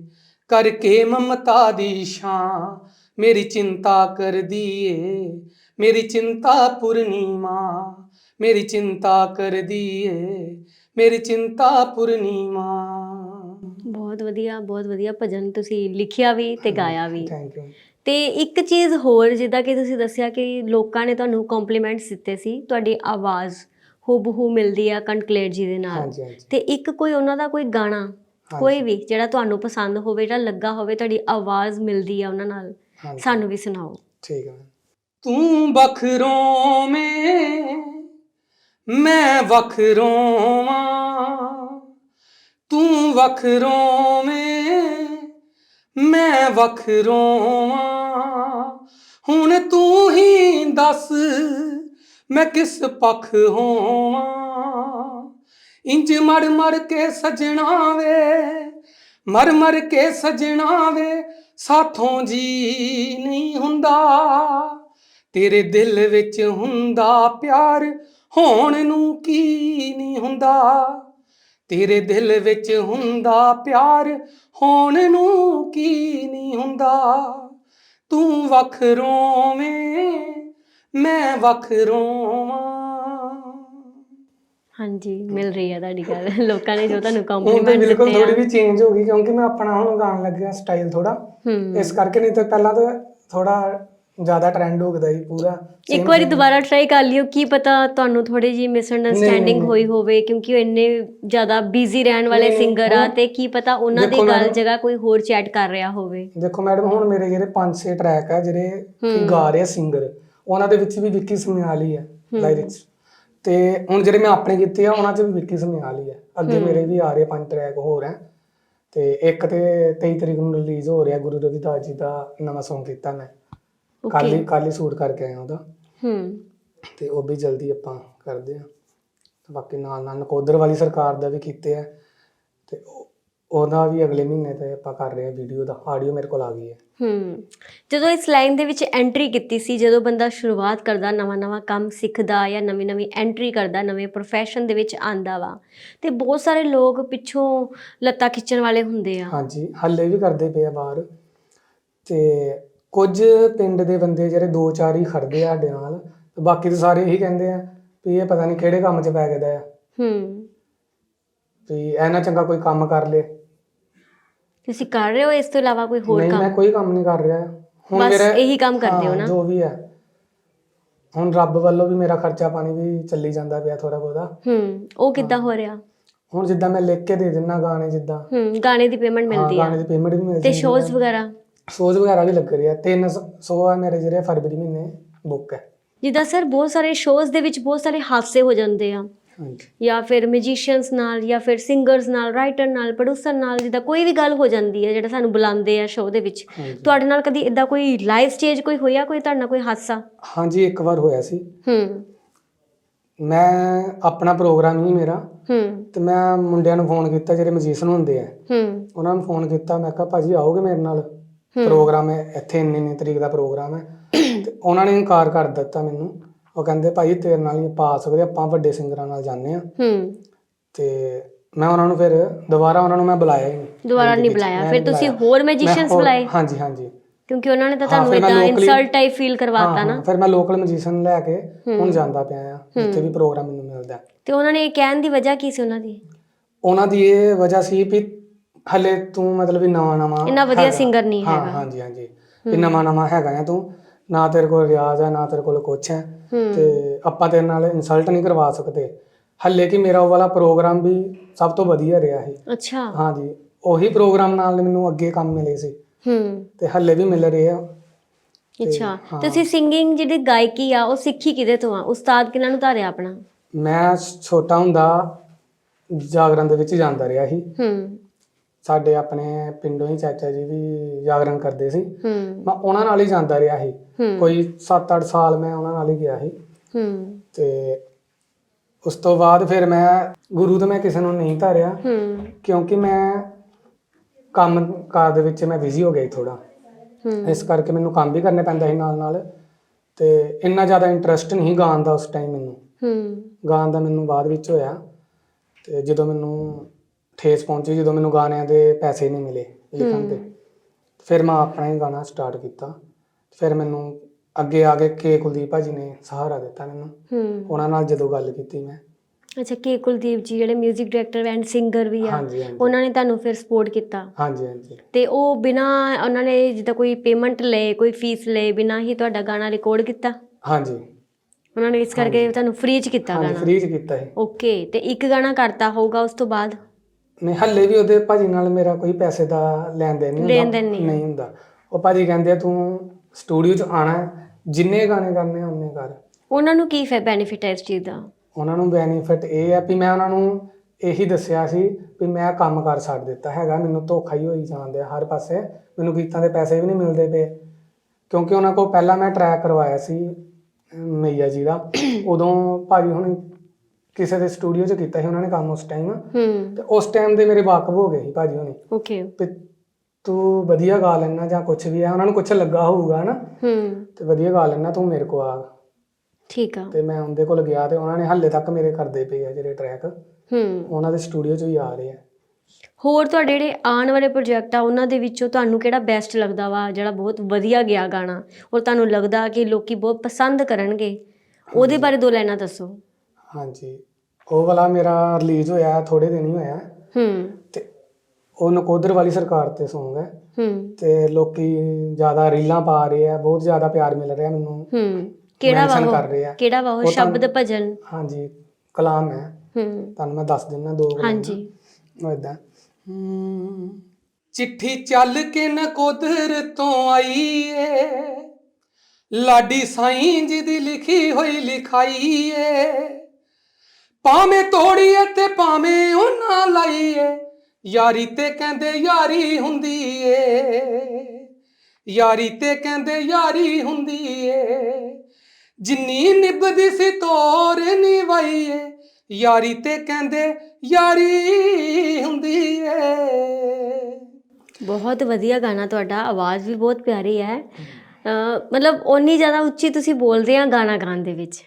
ਕਰਕੇ ਮਮਤਾ ਦੀ ਛਾਂ ਮੇਰੀ ਚਿੰਤਾ ਕਰਦੀ ਏ ਮੇਰੀ ਚਿੰਤਾ ਪੂਰਨੀਮਾ ਮੇਰੀ ਚਿੰਤਾ ਕਰਦੀ ਏ ਮੇਰੀ ਚਿੰਤਾ ਪੂਰਨੀਮਾ ਬਹੁਤ ਵਧੀਆ ਬਹੁਤ ਵਧੀਆ ਭਜਨ ਤੁਸੀਂ ਲਿਖਿਆ ਵੀ ਤੇ ਗਾਇਆ ਵੀ। ਥੈਂਕ ਯੂ ਤੇ ਇੱਕ ਚੀਜ਼ ਹੋਰ ਜਿੱਦਾਂ ਕਿ ਤੁਸੀਂ ਦੱਸਿਆ ਕਿ ਲੋਕਾਂ ਨੇ ਤੁਹਾਨੂੰ ਕੰਪਲੀਮੈਂਟਸ ਦਿੱਤੇ ਸੀ ਤੁਹਾਡੀ ਆਵਾਜ਼ ਹੂਬਹੂ ਮਿਲਦੀ ਆ ਕੰਟਕਲੇਟ ਜੀ ਦੇ ਨਾਲ। ਹਾਂਜੀ ਹਾਂਜੀ। ਤੇ ਇੱਕ ਕੋਈ ਉਹਨਾਂ ਦਾ ਕੋਈ ਗਾਣਾ ਕੋਈ ਵੀ ਜਿਹੜਾ ਤੁਹਾਨੂੰ ਪਸੰਦ ਹੋਵੇ ਜਿਹੜਾ ਲੱਗਾ ਹੋਵੇ ਤੁਹਾਡੀ ਆਵਾਜ਼ ਮਿਲਦੀ ਆ ਉਹਨਾਂ ਨਾਲ ਹਾਂਜੀ। ਸਾਨੂੰ ਵੀ ਸੁਣਾਓ। ਠੀਕ ਹੈ ਤੂੰ ਬਖਰੋਂ ਮੈਂ ਮੈਂ ਵਖਰੋਂ ਤੂੰ ਵਖਰੋਂ ਮੈਂ ਮੈਂ ਵਖਰੋਂ ਹੁਣ ਤੂੰ ਹੀ ਦੱਸ, ਮੈਂ ਕਿਸ ਪੱਖ ਹੋਵਾਂ। ਇੰਜ ਮਰ ਮਰ ਕੇ ਸਜਣਾ ਵੇ, ਮਰ ਮਰ ਕੇ ਸਜਣਾ ਵੇ, ਸਾਥੋਂ ਜੀ ਨਹੀਂ ਹੁੰਦਾ। ਤੇਰੇ ਦਿਲ ਵਿੱਚ ਹੁੰਦਾ ਪਿਆਰ, ਹੋਣ ਨੂੰ ਕੀ ਨਹੀਂ ਹੁੰਦਾ। ਤੇਰੇ ਦਿਲ ਵਿੱਚ ਹੁੰਦਾ ਪਿਆਰ ਹੋਣ ਨੂੰ ਕੀ ਨਹੀਂ ਹੁੰਦਾ? ਤੂੰ ਵੱਖ ਰੋਵੇਂ ਮੈਂ ਵੱਖ ਰੋਵਾਂ। ਹਾਂਜੀ ਮਿਲ ਰਹੀ ਹੈ ਤੁਹਾਡੀ ਗੱਲ। ਲੋਕਾਂ ਨੇ ਜੋ ਤੁਹਾਨੂੰ ਕੰਪਲੀਮੈਂਟ ਬਿਲਕੁਲ ਦਿੱਤੇ ਆ। ਥੋੜੀ ਵੀ ਚੇਂਜ ਹੋ ਗਈ ਕਿਉਂਕਿ ਮੈਂ ਆਪਣਾ ਹੁਣ ਗਾਣ ਲੱਗਿਆ ਸਟਾਈਲ ਥੋੜਾ ਇਸ ਕਰਕੇ ਨਹੀਂ ਤਾਂ ਪਹਿਲਾਂ ਤਾਂ ਥੋੜਾ ਜ਼ਿਆਦਾ ਟ੍ਰੈਂਡ ਹੋ ਗਿਆ ਸੀ ਪੂਰਾ। ਇੱਕ ਵਾਰੀ ਦੁਬਾਰਾ ਟਰਾਈ ਕਰ ਲਿਓ ਕੀ ਪਤਾ ਤੁਹਾਨੂੰ ਥੋੜੀ ਜੀ ਮਿਸਅੰਡਰਸਟੈਂਡਿੰਗ ਨਹੀਂ। ਹੋਈ ਹੋਵੇ ਕਿਉਂਕਿ ਉਹ ਇੰਨੇ ਜ਼ਿਆਦਾ ਬਿਜ਼ੀ ਰਹਿਣ ਵਾਲੇ ਨਹੀਂ, ਸਿੰਗਰ ਆ ਹੁਣ- ਤੇ ਕੀ ਪਤਾ ਉਹਨਾਂ ਦੀ ਦੇਖੋ ਗੱਲ ਜਗ੍ਹਾ ਕੋਈ ਹੋਰ ਚੈਟ ਕਰ ਰਿਹਾ ਹੋਵੇ। ਦੇਖੋ ਮੈਡਮ ਹੁਣ ਮੇਰੇ ਜਿਹੜੇ 5-6 ਟਰੈਕ ਆ ਜਿਹੜੇ ਕਿ ਗਾ ਰਹੇ ਸਿੰਗਰ ਉਹਨਾਂ ਦੇ ਵਿੱਚ ਵੀ ਵਿੱਕੀ ਸਮਿਆਲ ਹੀ ਹੈ। ਲਾਇਰਿਕਸ ਤੇ ਹੁਣ ਜਿਹੜੇ ਮੈਂ ਆਪਣੇ ਕੀਤੇ ਆ ਉਹਨਾਂ 'ਚ ਵੀ ਵਿੱਕੀ ਸਮਿਆਲ ਹੀ ਹੈ। ਅੱਗੇ ਮੇਰੇ ਵੀ ਆ ਰਹੇ ਪੰਜ ਟਰੈਕ ਹੋਰ ਹੈ ਤੇ ਇੱਕ ਤੇ 23 ਤਰੀਕ ਨੂੰ ਰਿਲੀਜ਼ ਹੋ ਰਿਹਾ ਗੁਰੂ ਰਵਿਦਾਸ ਜੀ ਦਾ ਨਵਾਂ Song ਕੀਤਾ ਮੈਂ। ਕੱਲ ਹੀ ਕੱਲ ਹੀ ਸ਼ੂਟ ਕਰਕੇ ਆਇਆ ਉਹਦਾ। ਹੂੰ। ਤੇ ਉਹ ਵੀ ਜਲਦੀ ਆਪਾਂ ਕਰਦੇ ਆ ਤੇ ਬਾਕੀ ਨਾਲ ਨਾਲ ਨਕੋਦਰ ਵਾਲੀ ਸਰਕਾਰ ਦਾ ਵੀ ਕੀਤੇ ਆ। ਤੇ ਉਹ- ਉਹਦਾ ਵੀ ਅਗਲੇ ਮਹੀਨੇ ਤੇ ਆਪਾਂ ਕਰ ਰਹੇ ਆ ਵੀਡੀਓ ਦਾ। ਆਡੀਓ ਮੇਰੇ ਕੋਲ ਆ ਗਈ ਹੈ। ਹੂੰ। ਜਦੋਂ ਇਸ ਲਾਈਨ ਦੇ ਵਿੱਚ ਐਂਟਰੀ ਕੀਤੀ ਸੀ ਜਦੋਂ ਬੰਦਾ ਸ਼ੁਰੂਆਤ ਕਰਦਾ ਨਵਾਂ-ਨਵਾਂ ਕੰਮ ਸਿੱਖਦਾ ਜਾਂ ਨਵੀਂ-ਨਵੀਂ ਐਂਟਰੀ ਕਰਦਾ ਨਵੇਂ profession ਦੇ ਵਿੱਚ ਆਂਦਾ ਵਾ ਤੇ ਬਹੁਤ ਸਾਰੇ ਲੋਕ ਪਿੱਛੋਂ ਲੱਤਾਂ ਖਿੱਚਣ ਵਾਲੇ ਹੁੰਦੇ ਆ। ਹਾਂਜੀ ਹੱਲੇ ਵੀ ਕਰਦੇ ਪਏ ਆ ਬਾਹਰ। ਤੇ ਕੁਝ ਪਿੰਡ ਦੇ ਬੰਦੇ ਜਿਹੜੇ ਦੋ ਚਾਰ ਹੀ ਖੜਦੇ ਆ ਸਾਡੇ ਨਾਲ ਤੇ ਬਾਕੀ ਤਾਂ ਸਾਰੇ ਇਹੀ ਕਹਿੰਦੇ ਆ ਵੀ ਇਹ ਪਤਾ ਨਹੀਂ ਕਿਹੜੇ ਕੰਮ 'ਚ ਪੈ ਗਿਆ ਆ। ਹੂੰ। ਵੀ ਐਨਾ ਚੰਗਾ ਕੋਈ ਕੰਮ ਕਰ ਲੇ। ਤੁਸੀਂ ਕਰ ਰਹੇ ਹੋ ਇਸ ਤੋਂ ਇਲਾਵਾ ਕੋਈ ਹੋਰ ਨਹੀਂ ਮੈਂ ਕੋਈ ਕੰਮ ਨਹੀਂ ਕਰ ਰਿਹਾ। ਬਸ ਇਹੀ ਕੰਮ ਕਰਦੇ ਹੋ ਹਾਂ, ਨਾ? ਜੋ ਵੀ ਹੈ ਹੁਣ ਰੱਬ ਵੱਲੋਂ ਵੀ ਮੇਰਾ ਖਰਚਾ ਪਾਣੀ ਵੀ ਚੱਲੀ ਜਾਂਦਾ ਪਿਆ ਥੋੜਾ ਬਹੁਤਾ। ਹੂੰ ਉਹ ਕਿੱਦਾਂ ਹੋ। ਰਿਹਾ? ਹੁਣ ਜਿੱਦਾਂ ਮੈਂ ਲਿਖ ਕੇ ਦੇ ਦਿੰਨਾ ਗਾਣੇ ਜਿੱਦਾਂ। ਹੂੰ ਗਾਣੇ ਦੀ ਪੇਮੈਂਟ ਹਾਂ, ਮਿਲਦੀ ਆ। ਗਾਣੇ ਦੀ ਪੇਮੈਂਟ ਵੀ ਮਿਲ ਤੇ ਜਾਂਦੀ ਸ਼ੋਜ਼ ਵਗੈਰਾ? ਸ਼ੋਜ਼ ਵਗੈਰਾ ਵੀ ਲੱਗ ਰਿਹਾ ਤਿੰਨ ਸੌ ਆ ਮੇਰੇ ਜਿਹੜੇ ਫਰਵਰੀ ਮਹੀਨੇ ਬੁੱਕ ਹੈ। ਜਿੱਦਾਂ ਸਰ ਬਹੁਤ ਸਾਰੇ ਸ਼ੋਜ਼ ਦੇ ਵਿੱਚ ਬਹੁਤ ਸਾਰੇ ਹਾਦਸੇ ਹੋ ਜਾਂਦੇ ਆ। ਜਾਂ ਫਿਰ ਮਿਊਜ਼ੀਸ਼ੀਅਨਸ ਨਾਲ ਜਾਂ ਫਿਰ ਸਿੰਗਰਸ ਨਾਲ ਰਾਈਟਰ ਨਾਲ ਪ੍ਰੋਡਿਊਸਰ ਨਾਲ ਜਿੱਦਾਂ ਕੋਈ ਵੀ ਗੱਲ ਹੋ ਜਾਂਦੀ ਹੈ ਜਿਹੜਾ ਸਾਨੂੰ ਬੁਲਾਉਂਦੇ ਆ ਸ਼ੋਅ ਦੇ ਵਿੱਚ। ਤੁਹਾਡੇ ਨਾਲ ਕਦੀ ਇਦਾਂ ਕੋਈ ਲਾਈਵ ਸਟੇਜ ਕੋਈ ਹੋਇਆ ਕੋਈ ਤੁਹਾਡੇ ਨਾਲ ਕੋਈ ਹਾਦਸਾ? ਹਾਂਜੀ ਇੱਕ ਵਾਰ ਹੋਇਆ ਸੀ। ਹੂੰ। ਮੈਂ ਆਪਣਾ ਪ੍ਰੋਗਰਾਮ ਹੀ ਮੇਰਾ। ਹੂੰ। ਤੇ ਮੈਂ ਮੁੰਡਿਆਂ ਨੂੰ ਫੋਨ ਕੀਤਾ ਜਿਹੜੇ ਮਜੀਸ਼ਨ ਹੁੰਦੇ ਆ। ਹੂੰ। ਉਹਨਾਂ ਨੂੰ ਫੋਨ ਕੀਤਾ ਮੈਂ ਕਿਹਾ ਭਾਜੀ ਆਓਗੇ ਮੇਰੇ ਨਾਲ? ਪ੍ਰੋਗਰਾਮ ਹੈ ਇੱਥੇ ਇੰਨੀ ਇੰਨੀ ਤਰੀਕ ਦਾ ਪ੍ਰੋਗਰਾਮ ਹੈ। ਤੇ ਉਹਨਾਂ ਨੇ ਇਨਕਾਰ ਕਰ ਦਿੱਤਾ ਮੈਨੂੰ। ਉਹ ਕਹਿੰਦੇ ਭਾਜੀ ਤੇਰੇ ਨਾਲ ਨਹੀਂ ਪਾ ਸਕਦੇ ਆਪਾਂ ਵੱਡੇ ਸਿੰਗਰਾਂ ਨਾਲ ਜਾਂਦੇ ਆ ਹੂੰ। ਤੇ ਮੈਂ ਉਹਨਾਂ ਨੂੰ ਫਿਰ ਦੁਬਾਰਾ ਉਹਨਾਂ ਨੂੰ ਮੈਂ ਬੁਲਾਇਆ ਹੀ ਨਹੀਂ। ਦੁਬਾਰਾ ਨਹੀਂ ਬੁਲਾਇਆ। ਫਿਰ ਤੁਸੀਂ। ਹੋਰ ਮੈਜੀਸ਼ੀਅਨਸ ਬੁਲਾਏ? ਹਾਂਜੀ ਹਾਂਜੀ। ਕਿਉਂਕਿ ਉਹਨਾਂ ਨੇ ਤਾਂ ਹਾਂ, ਤੁਹਾਨੂੰ ਇਦਾਂ ਇਨਸਲਟ ਟਾਈਪ ਫੀਲ ਕਰਵਾਤਾ ਹਾਂ, ਨਾ। ਹਾਂ, ਫਿਰ ਮੈਂ ਲੋਕਲ ਮਜੀਸ਼ਨ ਲੈ ਕੇ ਹੁਣ ਜਾਂਦਾ ਪਿਆ ਆ ਜਿੱਥੇ ਵੀ ਪ੍ਰੋਗਰਾਮ ਮੈਨੂੰ ਮਿਲਦਾ। ਤੇ ਉਹਨਾਂ ਨੇ ਇਹ ਕਹਿਣ ਦੀ ਵਜ੍ਹਾ ਕੀ ਸੀ ਉਹਨਾਂ ਦੀ? ਉਹਨਾਂ ਦੀ ਇਹ ਵਜ੍ਹਾ ਸੀ ਵੀ ਹਲੇ ਤੂੰ ਮਤਲਬ ਵੀ ਨਵਾਂ ਨਵਾਂ ਇੰਨਾ ਵਧੀਆ ਹੈਗਾ। singer ਨਹੀਂ ਹਾਂ ਹੈਗਾ। ਹਾਂਜੀ ਹਾਂਜੀ। ਵੀ ਨਵਾਂ ਨਵਾਂ ਹੈਗਾ ਆ ਤੂੰ। ਨਾ ਤੇਰੇ ਕੋਲ ਰਿਆਜ਼ ਹੈ ਨਾ ਤੇਰੇ ਕੋਲ ਕੁਛ ਹੈ ਹੂੰ। ਤੇ ਆਪਾਂ ਤੇਰੇ ਨਾਲ ਇਨਸਲਟ ਨਹੀਂ ਕਰਵਾ ਸਕਦੇ। ਹੱਲੇ ਕਿ ਮੇਰਾ ਉਹ ਵਾਲਾ ਪ੍ਰੋਗਰਾਮ ਵੀ ਸਭ ਤੋਂ ਵਧੀਆ ਰਿਹਾ ਸੀ। ਅੱਛਾ। ਹਾਂਜੀ ਉਹੀ ਪ੍ਰੋਗਰਾਮ ਨਾਲ ਮੈਨੂੰ ਅੱਗੇ ਕੰਮ ਮਿਲੇ ਸੀ। ਹੂੰ। ਤੇ ਹੱਲੇ ਵੀ ਮਿਲ ਰਹੇ ਆ। ਅੱਛਾ। ਹਾਂ। ਤੁਸੀਂ ਸਿੰਗਿੰਗ ਜਿਹੜੀ ਗਾਇਕੀ ਆ ਉਹ ਸਿੱਖੀ ਕਿਹਦੇ ਤੋਂ ਆ? ਉਸਤਾਦ ਕਿਹਨਾਂ ਨੂੰ ਧਾਰਿਆ ਆਪਣਾ? ਮੈਂ ਛੋਟਾ ਹੁੰਦਾ ਜਾਗਰਣ ਦੇ ਵਿੱਚ ਜਾਂਦਾ ਰਿਹਾ ਸੀ। ਹੂੰ। ਸਾਡੇ ਆਪਣੇ ਪਿੰਡੋਂ ਹੀ ਚਾਚਾ ਜੀ ਵੀ ਜਾਗਰਣ ਕਰਦੇ ਸੀ। ਹੂੰ। ਮੈਂ ਉਹਨਾਂ ਨਾਲ ਹੀ ਜਾਂਦਾ ਰਿਹਾ ਸੀ। ਹੂੰ। ਕੋਈ 7-8 ਸਾਲ ਮੈਂ ਉਹਨਾਂ ਨਾਲ ਹੀ ਗਿਆ ਸੀ। ਹੂੰ। ਤੇ ਉਸ ਤੋਂ ਬਾਅਦ ਫਿਰ ਮੈਂ ਗੁਰੂ ਤੋਂ ਮੈਂ ਕਿਸੇ ਨੂੰ ਨਹੀਂ ਧਾਰਿਆ। ਹੂੰ। ਕਿਉਂਕਿ ਮੈਂ ਕੰਮ ਕਾਰ ਦੇ ਵਿੱਚ ਮੈਂ ਬਿਜ਼ੀ ਹੋ ਗਿਆ ਥੋੜਾ ਹੂੰ। ਇਸ ਕਰਕੇ ਮੈਨੂੰ ਕੰਮ ਵੀ ਕਰਨੇ ਪੈਂਦਾ ਸੀ ਨਾਲ ਨਾਲ। ਤੇ ਇੰਨਾ ਜ਼ਿਆਦਾ ਇੰਟਰਸਟ ਨਹੀਂ ਗਾਣ ਦਾ ਉਸ ਟਾਈਮ ਮੈਨੂੰ। ਹੂੰ। ਗਾਣ ਦਾ ਮੈਨੂੰ ਬਾਅਦ ਵਿੱਚ ਹੋਇਆ। ਤੇ ਜਦੋਂ ਮੈਨੂੰ ਠੇਸ ਪਹੁੰਚੀ ਜਦੋਂ ਮੈਨੂੰ ਗਾਣਿਆਂ ਦੇ ਪੈਸੇ ਨਹੀਂ ਮਿਲੇ ਲਿਖਣ ਦੇ। ਫਿਰ ਮੈਂ ਆਪਣਾ ਹੀ ਗਾਣਾ ਸਟਾਰਟ ਕੀਤਾ। ਫਿਰ ਮੈਨੂੰ ਅੱਗੇ ਆ ਕੇ ਕੇ ਕੁਲਦੀਪ ਭਾਜੀ ਨੇ ਸਹਾਰਾ ਦਿੱਤਾ ਮੈਨੂੰ। ਹੂੰ। ਉਹਨਾਂ ਨਾਲ ਜਦੋਂ ਗੱਲ ਕੀਤੀ ਮੈਂ। ਅੱਛਾ ਕੇ ਕੁਲਦੀਪ ਜੀ ਜਿਹੜੇ 뮤직 ਡਾਇਰੈਕਟਰ ਐਂਡ ਸਿੰਗਰ ਵੀ ਆ ਹਾਂਜੀ ਹਾਂਜੀ। ਉਹਨਾਂ ਨੇ ਤੁਹਾਨੂੰ ਫਿਰ ਸਪੋਰਟ ਕੀਤਾ? ਹਾਂਜੀ ਹਾਂਜੀ। ਤੇ ਉਹ ਬਿਨਾ ਉਹਨਾਂ ਨੇ ਜਿੱਦਾਂ ਕੋਈ ਪੇਮੈਂਟ ਲਏ ਕੋਈ ਫੀਸ ਲਏ ਬਿਨਾ ਹੀ ਤੁਹਾਡਾ ਗਾਣਾ ਰਿਕਾਰਡ ਕੀਤਾ? ਹਾਂਜੀ। ਉਹਨਾਂ ਨੇ ਇਸ ਕਰਕੇ ਤੁਹਾਨੂੰ ਫ੍ਰੀ ਚ ਕੀਤਾ ਹਾਂਜੀ ਗਾਣਾ? ਫ੍ਰੀ ਚ ਕੀਤਾ ਸੀ। ਓਕੇ ਤੇ ਇੱਕ ਗਾਣਾ ਕਰਤਾ ਹੋਊਗਾ ਉਸ ਤੋਂ ਬਾਅਦ? ਨਹੀਂ ਹੱਲੇ ਵੀ ਉਹਦੇ ਭਾਜੀ ਨਾਲ ਮੇਰਾ ਕੋਈ ਪੈਸੇ ਦਾ ਲੈਣ ਦੇਣ ਨਹੀਂ ਲੈਣ ਦੇਣ ਨਹੀਂ। ਨਹੀਂ ਹੁੰਦਾ। ਉਹ ਭਾਜੀ ਕਹਿੰਦੇ ਆ, ਤੂੰ ਸਟੂਡੀਓ 'ਚ ਆਣਾ ਹੈ ਜਿੰਨੇ ਗਾਣੇ ਕਰਨੇ ਆ ਉਹਨੇ ਕਰ। ਉਹਨਾਂ ਨੂੰ ਕੀ ਫੈ ਬੈਨੀਫਿਟ ਹੈ ਇਸ ਚੀਜ਼ ਦਾ? ਉਹਨਾਂ ਨੂੰ ਬੈਨੀਫਿਟ ਇਹ ਹੈ ਵੀ ਮੈਂ ਉਹਨਾਂ ਨੂੰ ਇਹੀ ਦੱਸਿਆ ਸੀ ਵੀ ਮੈਂ ਕੰਮ ਕਰ ਛੱਡ ਦਿੱਤਾ ਹੈਗਾ ਮੈਨੂੰ ਧੋਖਾ ਹੀ ਹੋਈ ਜਾਂਦੇ ਹਰ ਪਾਸੇ। ਮੈਨੂੰ ਗੀਤਾਂ ਦੇ ਪੈਸੇ ਵੀ ਨਹੀਂ ਮਿਲਦੇ ਪਏ। ਕਿਉਂਕਿ ਉਹਨਾਂ ਕੋਲ ਪਹਿਲਾਂ ਮੈਂ ਟਰੈਕ ਕਰਵਾਇਆ ਸੀ ਅਮ, ਮਈਆ ਜੀ ਦਾ। (coughs) ਉਦੋਂ ਭਾਜੀ ਹੁਣ ਕਿਸੇ ਦੇ ਸਟੂਡੀਓ 'ਚ ਕੀਤਾ ਸੀ ਉਹਨਾਂ ਨੇ ਕੰਮ ਉਸ ਟਾਈਮ ਹੂੰ। ਤੇ ਉਸ ਟਾਈਮ ਦੇ ਮੇਰੇ ਵਾਕਫ ਹੋ ਗਏ ਸੀ ਭਾਜੀ ਹੁਣੀ। ਓਕੇ ਵੀ ਤੂੰ ਵਧੀਆ ਗਾ ਲੈਣਾ ਜਾਂ ਕੁਝ ਵੀ ਹੈ ਉਹਨਾਂ ਨੂੰ ਕੁਝ ਲੱਗਾ ਹੋਊਗਾ ਨਾ। ਹੂੰ। ਤੇ ਵਧੀਆ ਗਾ ਲੈਣਾ ਤੂੰ ਮੇਰੇ ਕੋਲ ਆ। ਠੀਕ ਆ। ਤੇ ਮੈਂ ਉਹਦੇ ਕੋਲ ਗਿਆ ਤੇ ਉਹਨਾਂ ਨੇ ਹੱਲੇ ਤੱਕ ਮੇਰੇ ਕਰਦੇ ਪਏ ਆ ਜਿਹੜੇ ਟਰੈਕ ਹੂੰ। ਉਹਨਾਂ ਦੇ ਸਟੂਡੀਓ 'ਚੋਂ ਹੀ ਆ ਰਹੇ ਆ। ਹੋਰ ਤੁਹਾਡੇ ਜਿਹੜੇ ਆਉਣ ਵਾਲੇ ਪ੍ਰੋਜੈਕਟ ਆ ਉਹਨਾਂ ਦੇ ਵਿੱਚੋਂ ਤੁਹਾਨੂੰ ਕਿਹੜਾ ਬੈਸਟ ਲੱਗਦਾ ਵਾ ਜਿਹੜਾ ਬਹੁਤ ਵਧੀਆ ਗਿਆ ਗਾਣਾ? ਔਰ ਤੁਹਾਨੂੰ ਲੱਗਦਾ ਕਿ ਲੋਕੀ ਬਹੁਤ ਪਸੰਦ ਕਰਨਗੇ? ਉਹਦੇ ਬਾਰੇ ਦੋ ਲਾਈਨਾਂ ਦੱਸੋ। ਹਾਂਜੀ। ਉਹ ਵਾਲਾ ਮੇਰਾ ਰਿਲੀਜ਼ ਹੋਇਆ ਥੋੜੇ ਦਿਨ ਹੀ ਹੋਇਆ। ਹੂੰ। ਤੇ ਉਹ ਨਕੋਦਰ ਵਾਲੀ ਸਰਕਾਰ ਤੇ Song ਹੈ। ਹੂੰ। ਤੇ ਲੋਕੀ ਜ਼ਿਆਦਾ ਰੀਲਾਂ ਪਾ ਰਹੇ ਆ ਬਹੁਤ ਜ਼ਿਆਦਾ ਪਿਆਰ ਮਿਲ ਰਿਹਾ ਮੈਨੂੰ। ਹੂੰ। ਕਿਹੜਾ ਵਾ Mention ਕਰ ਰਹੇ ਉਹ ਆ। ਕਿਹੜਾ ਵਾ ਉਹ ਉਹ ਸ਼ਬਦ ਭਜਨ। ਹਾਂਜੀ ਕਲਾਮ ਹੈ। ਹੂੰ। ਤੁਹਾਨੂੰ ਮੈਂ ਦੱਸ ਦਿੰਦਾ ਦੋ ਕੁ ਹਾਂਜੀ। ਉਹ ਏਦਾਂ। ਚਿੱਠੀ ਚੱਲ ਕੇ ਨਕੋਦਰ ਤੋਂ ਆਈ ਏ। ਲਾਡੀ ਸਾਈਂ ਜੀ ਦੀ ਲਿਖੀ ਹੋਈ ਲਿਖਾਈ ਏ। ਭਾਵੇਂ ਤੋੜੀਏ ਤੇ ਭਾਵੇਂ ਉਹਨਾਂ ਲਾਈਏ, ਯਾਰੀ ਤੇ ਕਹਿੰਦੇ ਯਾਰੀ ਹੁੰਦੀ ਏ ਯਾਰੀ ਤੇ ਕਹਿੰਦੇ ਯਾਰੀ ਹੁੰਦੀ ਏ ਜਿੰਨੀ ਨਿਭਦੀ ਸੀ ਤੋਰ ਨਿਵਾਈਏ ਯਾਰੀ ਤੇ ਕਹਿੰਦੇ ਯਾਰੀ ਹੁੰਦੀ ਏ ਬਹੁਤ ਵਧੀਆ ਗਾਣਾ ਤੁਹਾਡਾ, ਆਵਾਜ਼ ਵੀ ਬਹੁਤ ਪਿਆਰੀ ਹੈ। ਮਤਲਬ ਓਨੀ ਜ਼ਿਆਦਾ ਉੱਚੀ ਤੁਸੀਂ ਬੋਲਦੇ ਆ ਗਾਣਾ ਗਾਉਣ ਦੇ ਵਿੱਚ।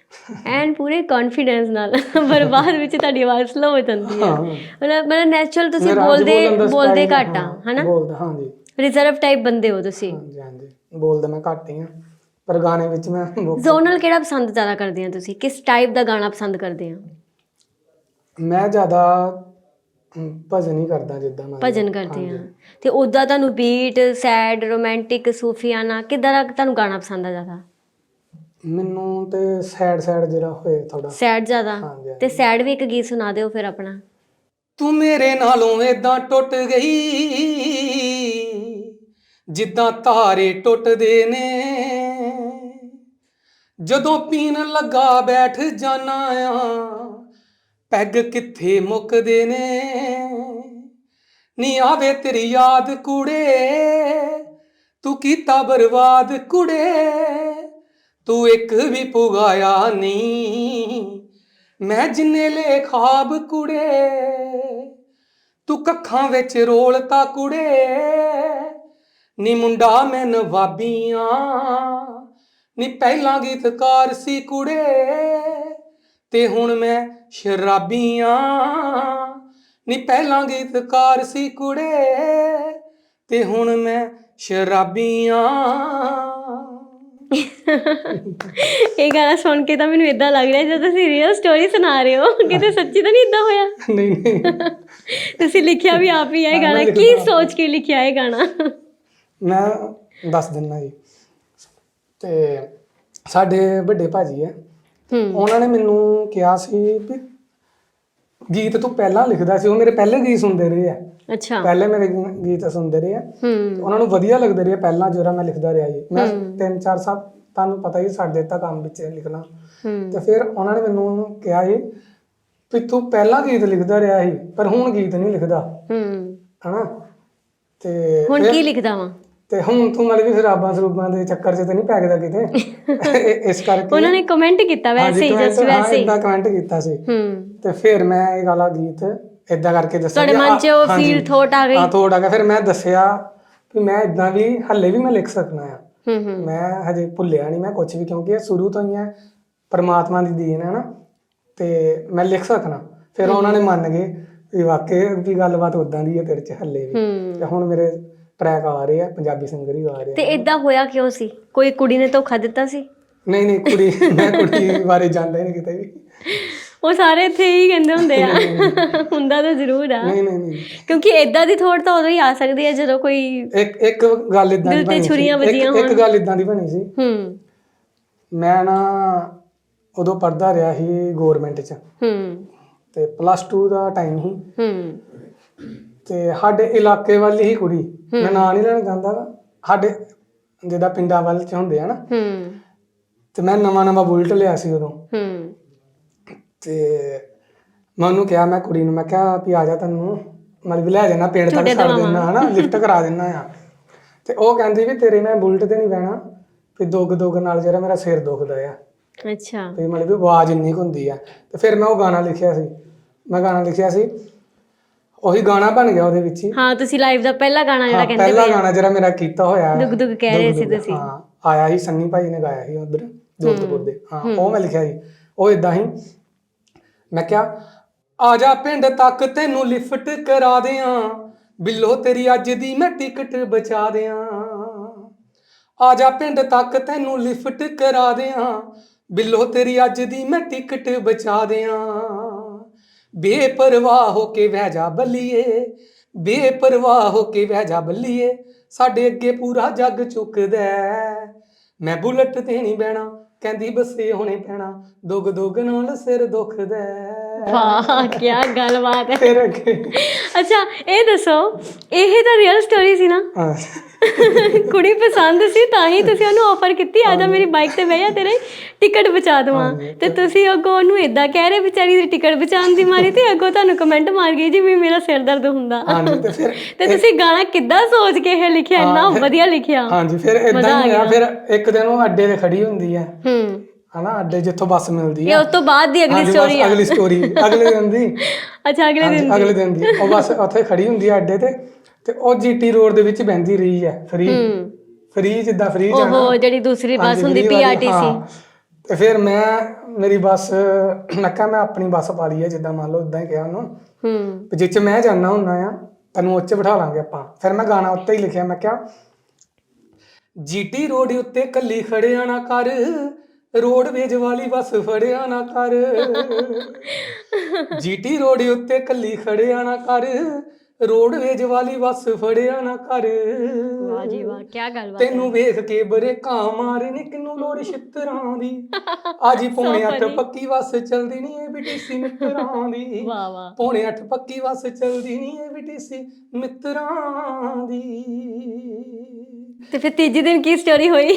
ਐਨ ਪੂਰੇ ਕੌਨਫੀਡੈਂਸ ਨਾਲ ਪਰ ਬਾਅਦ ਵਿੱਚ ਤੁਹਾਡੀ ਆਵਾਜ਼ ਸਲੋ ਹੋ ਜਾਂਦੀ ਹੈ। ਮਤਲਬ ਮਤਲਬ ਨੈਚੁਰਲ ਤੁਸੀਂ ਬੋਲਦੇ ਬੋਲਦੇ ਘੱਟ ਆ ਹਨਾ? ਬੋਲਦਾ ਹਾਂਜੀ। ਰਿਜ਼ਰਵ ਟਾਈਪ ਬੰਦੇ ਹੋ ਤੁਸੀਂ। ਹਾਂਜੀ ਹਾਂਜੀ। ਬੋਲਦਾ ਮੈਂ ਘੱਟ ਹੀ ਆ ਪਰ ਗਾਣੇ ਵਿੱਚ ਮੈਂ ਜ਼ੋਨਲ ਕਿਹੜਾ ਪਸੰਦ ਜ਼ਿਆਦਾ ਕਰਦੇ ਆ ਤੁਸੀਂ? ਕਿਸ ਟਾਈਪ ਦਾ ਗਾਣਾ ਪਸੰਦ ਕਰਦੇ ਆ? ਮੈਂ ਜ਼ਿਆਦਾ ਭਜਨ ਹੀ ਕਰਦਾ ਜਿੱਦਾਂ ਮੈਂ ਭਜਨ ਕਰਦੇ ਆ ਤੇ ਉਦਾਂ ਤੁਹਾਨੂੰ ਬੀਟ ਸੈਡ ਰੋਮਾਂਟਿਕ ਸੂਫੀਆਨਾ ਕਿੱਦਾਂ ਦਾ ਤੁਹਾਨੂੰ ਗਾਣਾ ਪਸੰਦ ਆ ਜ਼ਿਆਦਾ? ਮੈਨੂੰ ਤੇ ਸੈਡ ਸੈਡ ਜਿਹੜਾ ਹੋਏ ਥੋੜਾ ਸੈਡ ਜ਼ਿਆਦਾ? ਹਾਂਜੀ, ਤੇ ਸੈਡ ਵੀ ਇੱਕ ਗੀਤ ਸੁਣਾ ਦਿਓ ਫਿਰ ਆਪਣਾ। ਤੂੰ ਮੇਰੇ ਨਾਲੋਂ ਏਦਾਂ ਟੁੱਟ ਗਈ ਜਿੱਦਾਂ ਤਾਰੇ ਟੁੱਟਦੇ ਨੇ। ਜਦੋਂ ਪੀਣ ਲੱਗਾ ਬੈਠ ਜਾਣਾ ਆ ਪੈਗ ਕਿੱਥੇ ਮੁੱਕਦੇ ਨੇ? ਨੀ ਆਵੇ ਤੇਰੀ ਯਾਦ ਕੁੜੇ, ਤੂੰ ਕੀਤਾ ਬਰਬਾਦ ਕੁੜੇ, ਤੂੰ ਇੱਕ ਵੀ ਪੁਗਾਇਆ ਨਹੀਂ। ਮੈਂ ਜਿੰਨੇ ਲੈ ਖਾਬ ਕੁੜੇ, ਤੂੰ ਕੱਖਾਂ ਵਿੱਚ ਰੋਲਤਾ ਕੁੜੇ। ਨੀ ਮੁੰਡਾ, ਮੈਂ ਨਵਾਬੀਆਂ, ਨੀ ਪਹਿਲਾਂ ਗੀਤਕਾਰ ਸੀ ਕੁੜੇ। ਤੇ ਹੁਣ ਮੈਂ ਸ਼ਰਾਬੀਆਂ ਨੀ ਪਹਿਲਾਂ ਗੀਤਕਾਰ ਸੀ ਕੁੜੇ ਤੇ ਹੁਣ ਮੈਂ ਸ਼ਰਾਬੀਆਂ ਇਹ ਗਾਣਾ ਸੁਣ ਕੇ ਤਾਂ ਮੈਨੂੰ ਇਦਾਂ ਲੱਗ ਰਿਹਾ ਜਿਵੇਂ ਤੁਸੀਂ ਰੀਅਲ ਸਟੋਰੀ ਸੁਣਾ ਰਹੇ ਹੋ। ਕਿਤੇ ਸੱਚੀ ਤਾਂ ਨਹੀਂ ਇਦਾਂ ਹੋਇਆ? ਨਹੀਂ ਨਹੀਂ। ਤੁਸੀਂ ਲਿਖਿਆ ਵੀ ਆਪ ਹੀ ਹੈ ਇਹ ਗਾਣਾ। ਕੀ ਸੋਚ ਕੇ ਲਿਖਿਆ ਇਹ ਗਾਣਾ? ਮੈਂ ਦੱਸ ਦਿੰਦਾ ਜੀ। ਤੇ ਸਾਡੇ ਵੱਡੇ ਭਾਜੀ ਹੂੰ ਉਹਨਾਂ ਨੇ ਮੈਨੂੰ ਕਿਹਾ ਸੀ ਵੀ ਗੀਤ ਤੂੰ ਪਹਿਲਾਂ ਲਿਖਦਾ ਸੀ ਉਹ ਮੇਰੇ ਪਹਿਲੇ ਗੀਤ ਸੁਣਦੇ ਰਹੇ ਆ। ਅੱਛਾ। ਪਹਿਲੇ ਮੇਰੇ ਗੀ- ਗੀਤ ਸੁਣਦੇ ਰਹੇ ਆ। ਹੂੰ। ਉਹਨਾਂ ਨੂੰ ਵਧੀਆ ਲੱਗਦੇ ਰਹੇ ਪਹਿਲਾਂ ਜਿਹੜਾ ਮੈਂ ਲਿਖਦਾ ਰਿਹਾ ਜੀ ਮੈਂ ਤਿੰਨ ਚਾਰ ਸਾਲ ਤੁਹਾਨੂੰ ਪਤਾ ਹੀ ਛੱਡ ਦਿੱਤਾ ਕੰਮ ਵਿੱਚ ਲਿਖਣਾ। ਹੂੰ। ਤੇ ਫਿਰ ਉਹਨਾਂ ਨੇ ਮੈਨੂੰ ਕਿਹਾ ਸੀ ਵੀ ਤੂੰ ਪਹਿਲਾਂ ਗੀਤ ਲਿਖਦਾ ਰਿਹਾ ਸੀ ਪਰ ਹੁਣ ਗੀਤ ਨਹੀਂ ਲਿਖਦਾ। ਹੂੰ। ਹਨਾ? ਤੇ ਹੁਣ ਕੀ ਲਿਖਦਾ ਵਾਂ? ਤੇ ਹੁਣ ਤੂੰ ਮਤਲਬ ਵੀ ਸ਼ਰਾਬਾਂ ਸਰੂਬਾਂ ਦੇ ਚੱਕਰ 'ਚ ਤਾਂ ਨਹੀਂ ਪੈ ਗਿਆ ਕਿਤੇ। (laughs) ਇਸ ਕਰਕੇ ਉਹਨਾਂ ਨੇ ਕਮੈਂਟ ਕੀਤਾ ਵੈਸੇ ਹੀ ਜਸਟ ਵੈਸੇ ਹੀ। ਇਦਾਂ ਕਮੈਂਟ ਕੀਤਾ ਸੀ। ਹੂੰ। ਤੇ ਫਿਰ ਮੈਂ ਇਹ ਵਾਲਾ ਗੀਤ ਇਦਾਂ ਕਰਕੇ ਦੱਸਿਆ ਤੁਹਾਡੇ ਕਿ ਮਨ 'ਚ ਉਹ feel thought ਆ ਗਈ? ਹਾਂ ਥੋੜਾ ਆ ਗਿਆ। ਫਿਰ ਮੈਂ ਦੱਸਿਆ ਕਿ ਮੈਂ ਇਦਾਂ ਵੀ ਹੱਲੇ ਵੀ ਮੈਂ ਲਿਖ ਸਕਦਾ ਆ। ਹੂੰ ਹੂੰ। ਮੈਂ ਹਜੇ ਭੁੱਲਿਆ ਨਹੀਂ ਮੈਂ ਕੁਝ ਵੀ ਕਿਉਂਕਿ ਇਹ ਸ਼ੁਰੂ ਤੋਂ ਹੀ ਹੈ ਪਰਮਾਤਮਾ ਦੀ ਦੇਣ ਹੈ ਨਾ। ਤੇ ਮੈਂ ਲਿਖ ਸਕਣਾ ਫਿਰ ਉਹਨਾਂ ਨੇ ਮੰਨ ਗਏ ਵੀ ਵਾਕਈ ਵੀ ਗੱਲਬਾਤ ਉਦਾਂ ਦੀ ਹੈ ਤੇਰੇ 'ਚ ਹੱਲੇ ਵੀ। ਤੇ ਹੁਣ ਮੇਰੇ ਟਰੈਕ ਆ ਰਹੇ ਆ ਪੰਜਾਬੀ ਸਿੰਗਰ ਹੀ ਆ ਰਹੇ ਤੇ ਆ ਇਦਾਂ ਹੋਇਆ ਕਿਉਂ ਸੀ? ਕੋਈ ਕੁੜੀ ਨੇ ਧੋਖਾ ਦਿੱਤਾ ਸੀ? ਨਹੀਂ ਨਹੀਂ ਕੁੜੀ ਮੈਂ ਕੁੜੀ ਬਾਰੇ ਜਾਣਦਾ ਹੀ ਨਹੀਂ ਕਿਤੇ ਵੀ। ਉਹ ਸਾਰੇ ਇੱਥੇ ਹੀ ਕਹਿੰਦੇ ਹੁੰਦੇ ਆ। ਹੁੰਦਾ ਤਾਂ ਜ਼ਰੂਰ ਆ। ਨਹੀਂ ਨਹੀਂ ਨਹੀਂ। ਕਿਉਂਕਿ ਇਦਾਂ ਦੀ ਥੋੜ ਤਾਂ ਉਦੋਂ ਹੀ ਆ ਸਕਦੀ ਹੈ ਜਦੋਂ ਕੋਈ ਇੱਕ ਇੱਕ ਗੱਲ ਇਦਾਂ ਦੀ ਤੇ ਬਣੀ ਸੀ। ਛੁਰੀਆਂ ਇੱਕ- ਵੱਜੀਆਂ ਇੱਕ ਗੱਲ ਇਦਾਂ ਦੀ ਬਣੀ ਸੀ। ਹੂੰ। ਮੈਂ ਨਾ ਉਦੋਂ ਪੜਦਾ ਰਿਹਾ ਸੀ ਗਵਰਨਮੈਂਟ 'ਚ। ਹੂੰ। ਤੇ ਪਲੱਸ 2 ਦਾ ਟਾਈਮ ਸੀ। ਹੂੰ। ਤੇ ਸਾਡੇ ਇਲਾਕੇ ਵਾਲੀ ਹੀ ਕੁੜੀ ਮੈਂ ਨਾਂ ਨਹੀਂ ਲੈਣਾ ਚਾਹੁੰਦਾ ਗਾ। ਸਾਡੇ ਪਿੰਡਾਂ ਵੱਲ ਚ ਹੁੰਦੇ ਆ ਨਾ। ਹੂੰ। ਤੇ ਮੈਂ ਨਵਾਂ ਨਵਾਂ ਬੁਲਟ ਲਿਆ ਸੀ ਉਦੋਂ। ਹੂੰ। ਤੇ ਮੈਂ ਉਹਨੂੰ ਕਿਹਾ ਮੈਂ ਕੁੜੀ ਨੂੰ ਮੈਂ ਕਿਹਾ ਵੀ ਆ ਜਾ ਤੈਨੂੰ ਮਤਲਬ ਵੀ ਲੈ ਜਾਣਾ ਪਿੰਡ ਤੱਕ ਛੱਡ। ਦੇਣਾ ਹਨਾ ਲਿਫਟ ਕਰਾ ਦੇਣਾ ਆ। ਤੇ ਉਹ ਕਹਿੰਦੀ ਵੀ ਤੇਰੇ ਨਾਲ ਬੁਲਟ ਤੇ ਨਹੀਂ ਬਹਿਣਾ ਵੀ ਦੁੱਗ ਦੁੱਗ ਨਾਲ ਜਿਹੜਾ ਮੇਰਾ ਸਿਰ ਦੁਖਦਾ ਆ। ਅੱਛਾ। ਤੇ ਮਤਲਬ ਵੀ ਆਵਾਜ਼ ਇੰਨੀ ਕੁ ਹੁੰਦੀ ਆ। ਤੇ ਫਿਰ ਮੈਂ ਉਹ ਗਾਣਾ ਲਿਖਿਆ ਸੀ। ਮੈਂ ਗਾਣਾ ਲਿਖਿਆ ਸੀ ਉਹੀ ਗਾਣਾ ਬਣ ਗਿਆ ਉਹਦੇ ਵਿੱਚ ਹੀ। ਹਾਂ ਤੁਸੀਂ ਲਾਈਵ ਦਾ ਪਹਿਲਾ ਗਾਣਾ ਜਿਹੜਾ ਹਾਂ, ਕਹਿੰਦੇ ਪਹਿਲਾ ਪਏ ਆ। ਗਾਣਾ ਜਿਹੜਾ ਮੇਰਾ ਕੀਤਾ ਹੋਇਆ ਹੈ, ਦੁੱਗ ਦੁੱਗ ਕਹਿ ਰਹੇ ਸੀ ਦੁੱਗ ਦੁੱਗ, ਤੁਸੀਂ। ਹਾਂ ਆਇਆ ਸੀ ਸੰਨੀ ਭਾਈ ਨੇ ਗਾਇਆ ਸੀ ਉਧਰ ਜੋਧਪੁਰ ਦੇ। ਹਾਂ ਉਹ ਮੈਂ ਲਿਖਿਆ ਸੀ। ਉਹ ਇਦਾਂ ਹੀ ਮੈਂ ਕਿਹਾ ਆ ਜਾ ਪਿੰਡ ਤੱਕ ਤੈਨੂੰ ਲਿਫਟ ਕਰਾ ਦਿਆਂ ਬਿੱਲੋ ਤੇਰੀ ਅੱਜ ਦੀ ਮੈਂ ਟਿਕਟ ਬਚਾ ਦਿਆਂ। ਆ ਜਾ ਪਿੰਡ ਤੱਕ ਤੈਨੂੰ ਲਿਫਟ ਕਰਾ ਦਿਆਂ ਬਿੱਲੋ ਤੇਰੀ ਅੱਜ ਦੀ ਮੈਂ ਟਿਕਟ ਬਚਾ ਦਿਆਂ। ਬੇਪਰਵਾਹ ਹੋ ਕੇ ਵਹਿ ਜਾ ਬੱਲੀਏ, ਬੇਪਰਵਾਹ ਹੋ ਕੇ ਵਹਿ ਜਾ ਬੱਲੀਏ, ਸਾਡੇ ਅੱਗੇ ਪੂਰਾ ਜੱਗ ਚੁੱਕਦਾ ਹੈ। ਮੈਂ ਬੁਲਟ ਤੇ ਨਹੀਂ ਬਹਿਣਾ, ਕਹਿੰਦੀ ਬੱਸੇ ਹੋਣੇ ਪੈਣਾ ਦੁੱਗ ਦੁੱਗ ਨਾਲ ਸਿਰ ਦੁਖਦਾ ਹੈ। ਵਾਹ ਕੀ ਗੱਲਬਾਤ ਹੈ। ਫਿਰ ਅੱਗੇ। ਅੱਛਾ ਇਹ ਦੱਸੋ ਇਹ ਤਾਂ ਰੀਅਲ ਸਟੋਰੀ ਸੀ ਨਾ? ਹਾਂ। ਕੁੜੀ ਪਸੰਦ ਸੀ ਤਾਂ ਹੀ ਤੁਸੀਂ ਉਹਨੂੰ ਆਫਰ ਕੀਤੀ ਆ ਜਾ ਮੇਰੀ ਬਾਈਕ ਤੇ ਬਹਿ ਜਾ ਤੇਰੇ ਟਿਕਟ ਬਚਾ ਦਵਾਂ। ਤੇ ਤੁਸੀਂ ਅੱਗੋਂ ਉਹਨੂੰ ਇਦਾਂ ਕਹਿ ਰਹੇ ਵਿਚਾਰੀ ਦੀ ਟਿਕਟ ਬਚਾਉਣ ਦੀ ਮਾਰੀ ਤੇ ਅੱਗੋਂ ਤੁਹਾਨੂੰ ਕਮੈਂਟ ਮਾਰ ਗਈ ਜੀ ਵੀ ਮੇਰਾ ਸਿਰ ਦਰਦ ਹੁੰਦਾ। ਤੇ ਫਿਰ ਤੇ ਤੁਸੀਂ ਗਾਣਾ ਕਿੱਦਾਂ ਸੋਚ ਕੇ ਇਹ ਲਿਖਿਆ ਇੰਨਾ ਵਧੀਆ ਲਿਖਿਆ। ਹਾਂਜੀ ਫਿਰ ਇਦਾਂ ਹੀ ਹੋਇਆ ਫਿਰ ਇੱਕ ਦਿਨ ਉਹ ਅੱਡੇ ਤੇ ਖੜੀ ਹੁੰਦੀ ਹੈ ਹੂੰ। ਹਨਾ ਅੱਡੇ ਜਿੱਥੋਂ ਬੱਸ ਮਿਲਦੀ ਇਹ ਹੈ ਉਸ ਤੋਂ ਬਾਅਦ ਦੀ ਅਗਲੀ ਹਾਂਜੀ, ਬਸ ਸਟੋਰੀ ਆ। ਅਗਲੀ ਸਟੋਰੀ ਅਗਲੇ ਦਿਨ ਦੀ। (laughs) ਅੱਛਾ ਅਗਲੇ ਹਾਂਜੀ, ਦਿਨ ਅਗਲੇ ਦਿਨ ਦੀ। ਉਹ ਬਸ ਉੱਥੇ ਖੜੀ ਹੁੰਦੀ ਹੈ ਅੱਡੇ ਤੇ ਤੇ ਉਹ ਜੀਟੀ ਰੋਡ ਦੇ ਵਿੱਚ ਬਹਿੰਦੀ ਰਹੀ ਹੈ ਫਰੀ। ਹੂੰ। ਫਰੀ ਜਿੱਦਾਂ ਫਰੀ ਜਾਣਾ। ਉਹ ਜਿਹੜੀ ਦੂਸਰੀ ਬੱਸ ਹਾਂਜੀ, ਹੁੰਦੀ ਪੀਆਰਟੀਸੀ। ਤੇ ਫਿਰ ਮੈਂ ਮੇਰੀ ਬੱਸ ਮੈਂ ਕਿਹਾ ਮੈਂ ਆਪਣੀ ਬੱਸ ਪਾ ਲਈ ਹੈ ਜਿੱਦਾਂ ਮੰਨ ਲਓ ਇਦਾਂ ਹੀ ਕਿਹਾ ਉਹਨੂੰ। ਹੂੰ। ਵੀ ਜਿੱਚ ਮੈਂ ਜਾਣਾ ਹੁੰਨਾ ਆ ਤੈਨੂੰ ਉੱਚ ਬਿਠਾ ਲਾਂਗੇ ਆਪਾਂ। ਫਿਰ ਮੈਂ ਗਾਣਾ ਉੱਤੇ ਹੀ ਲਿਖਿਆ ਮੈਂ ਕਿਹਾ ਜੀਟੀ ਰੋਡ ਉੱਤੇ ਕੱਲੀ ਖੜਿਆ ਨਾ ਕਰ ਰੋਡਵੇਜ ਵਾਲੀ ਬੱਸ ਫੜਿਆ ਨਾ ਕਰ। (laughs) ਜੀਟੀ ਰੋਡ ਉੱਤੇ ਕੱਲੀ ਖੜਿਆ ਨਾ ਕਰ। ਰੋਡਵੇਜ ਵਾਲੀ ਬੱਸ ਫੜਿਆ ਨਾ ਕਰ। ਵਾਹ ਜੀ ਵਾਹ ਕੀ ਗੱਲਬਾਤ ਤੈਨੂੰ ਵੇਖ ਕੇ ਬਰੇਕਾਂ ਮਾਰੇ ਨੇ ਕਿਨੂੰ ਲੋੜ (laughs) ਛਿੱਤਰਾਂ ਦੀ। ਆਜੀ ਪੌਣੇ ਅੱਠ funny. ਪੱਕੀ ਬੱਸ ਚਲਦੀ ਨਹੀਂ ਏ ਬੀਟੀਸੀ ਮਿੱਤਰਾਂ ਦੀ। ਵਾਹ ਵਾਹ। ਪੌਣੇ ਅੱਠ ਪੱਕੀ ਬੱਸ ਚਲਦੀ ਨਹੀਂ ਏ ਬੀਟੀਸੀ ਮਿੱਤਰਾਂ ਦੀ। ਤੇ ਫਿਰ ਤੀਜੇ ਦਿਨ ਕੀ ਸਟੋਰੀ ਹੋਈ?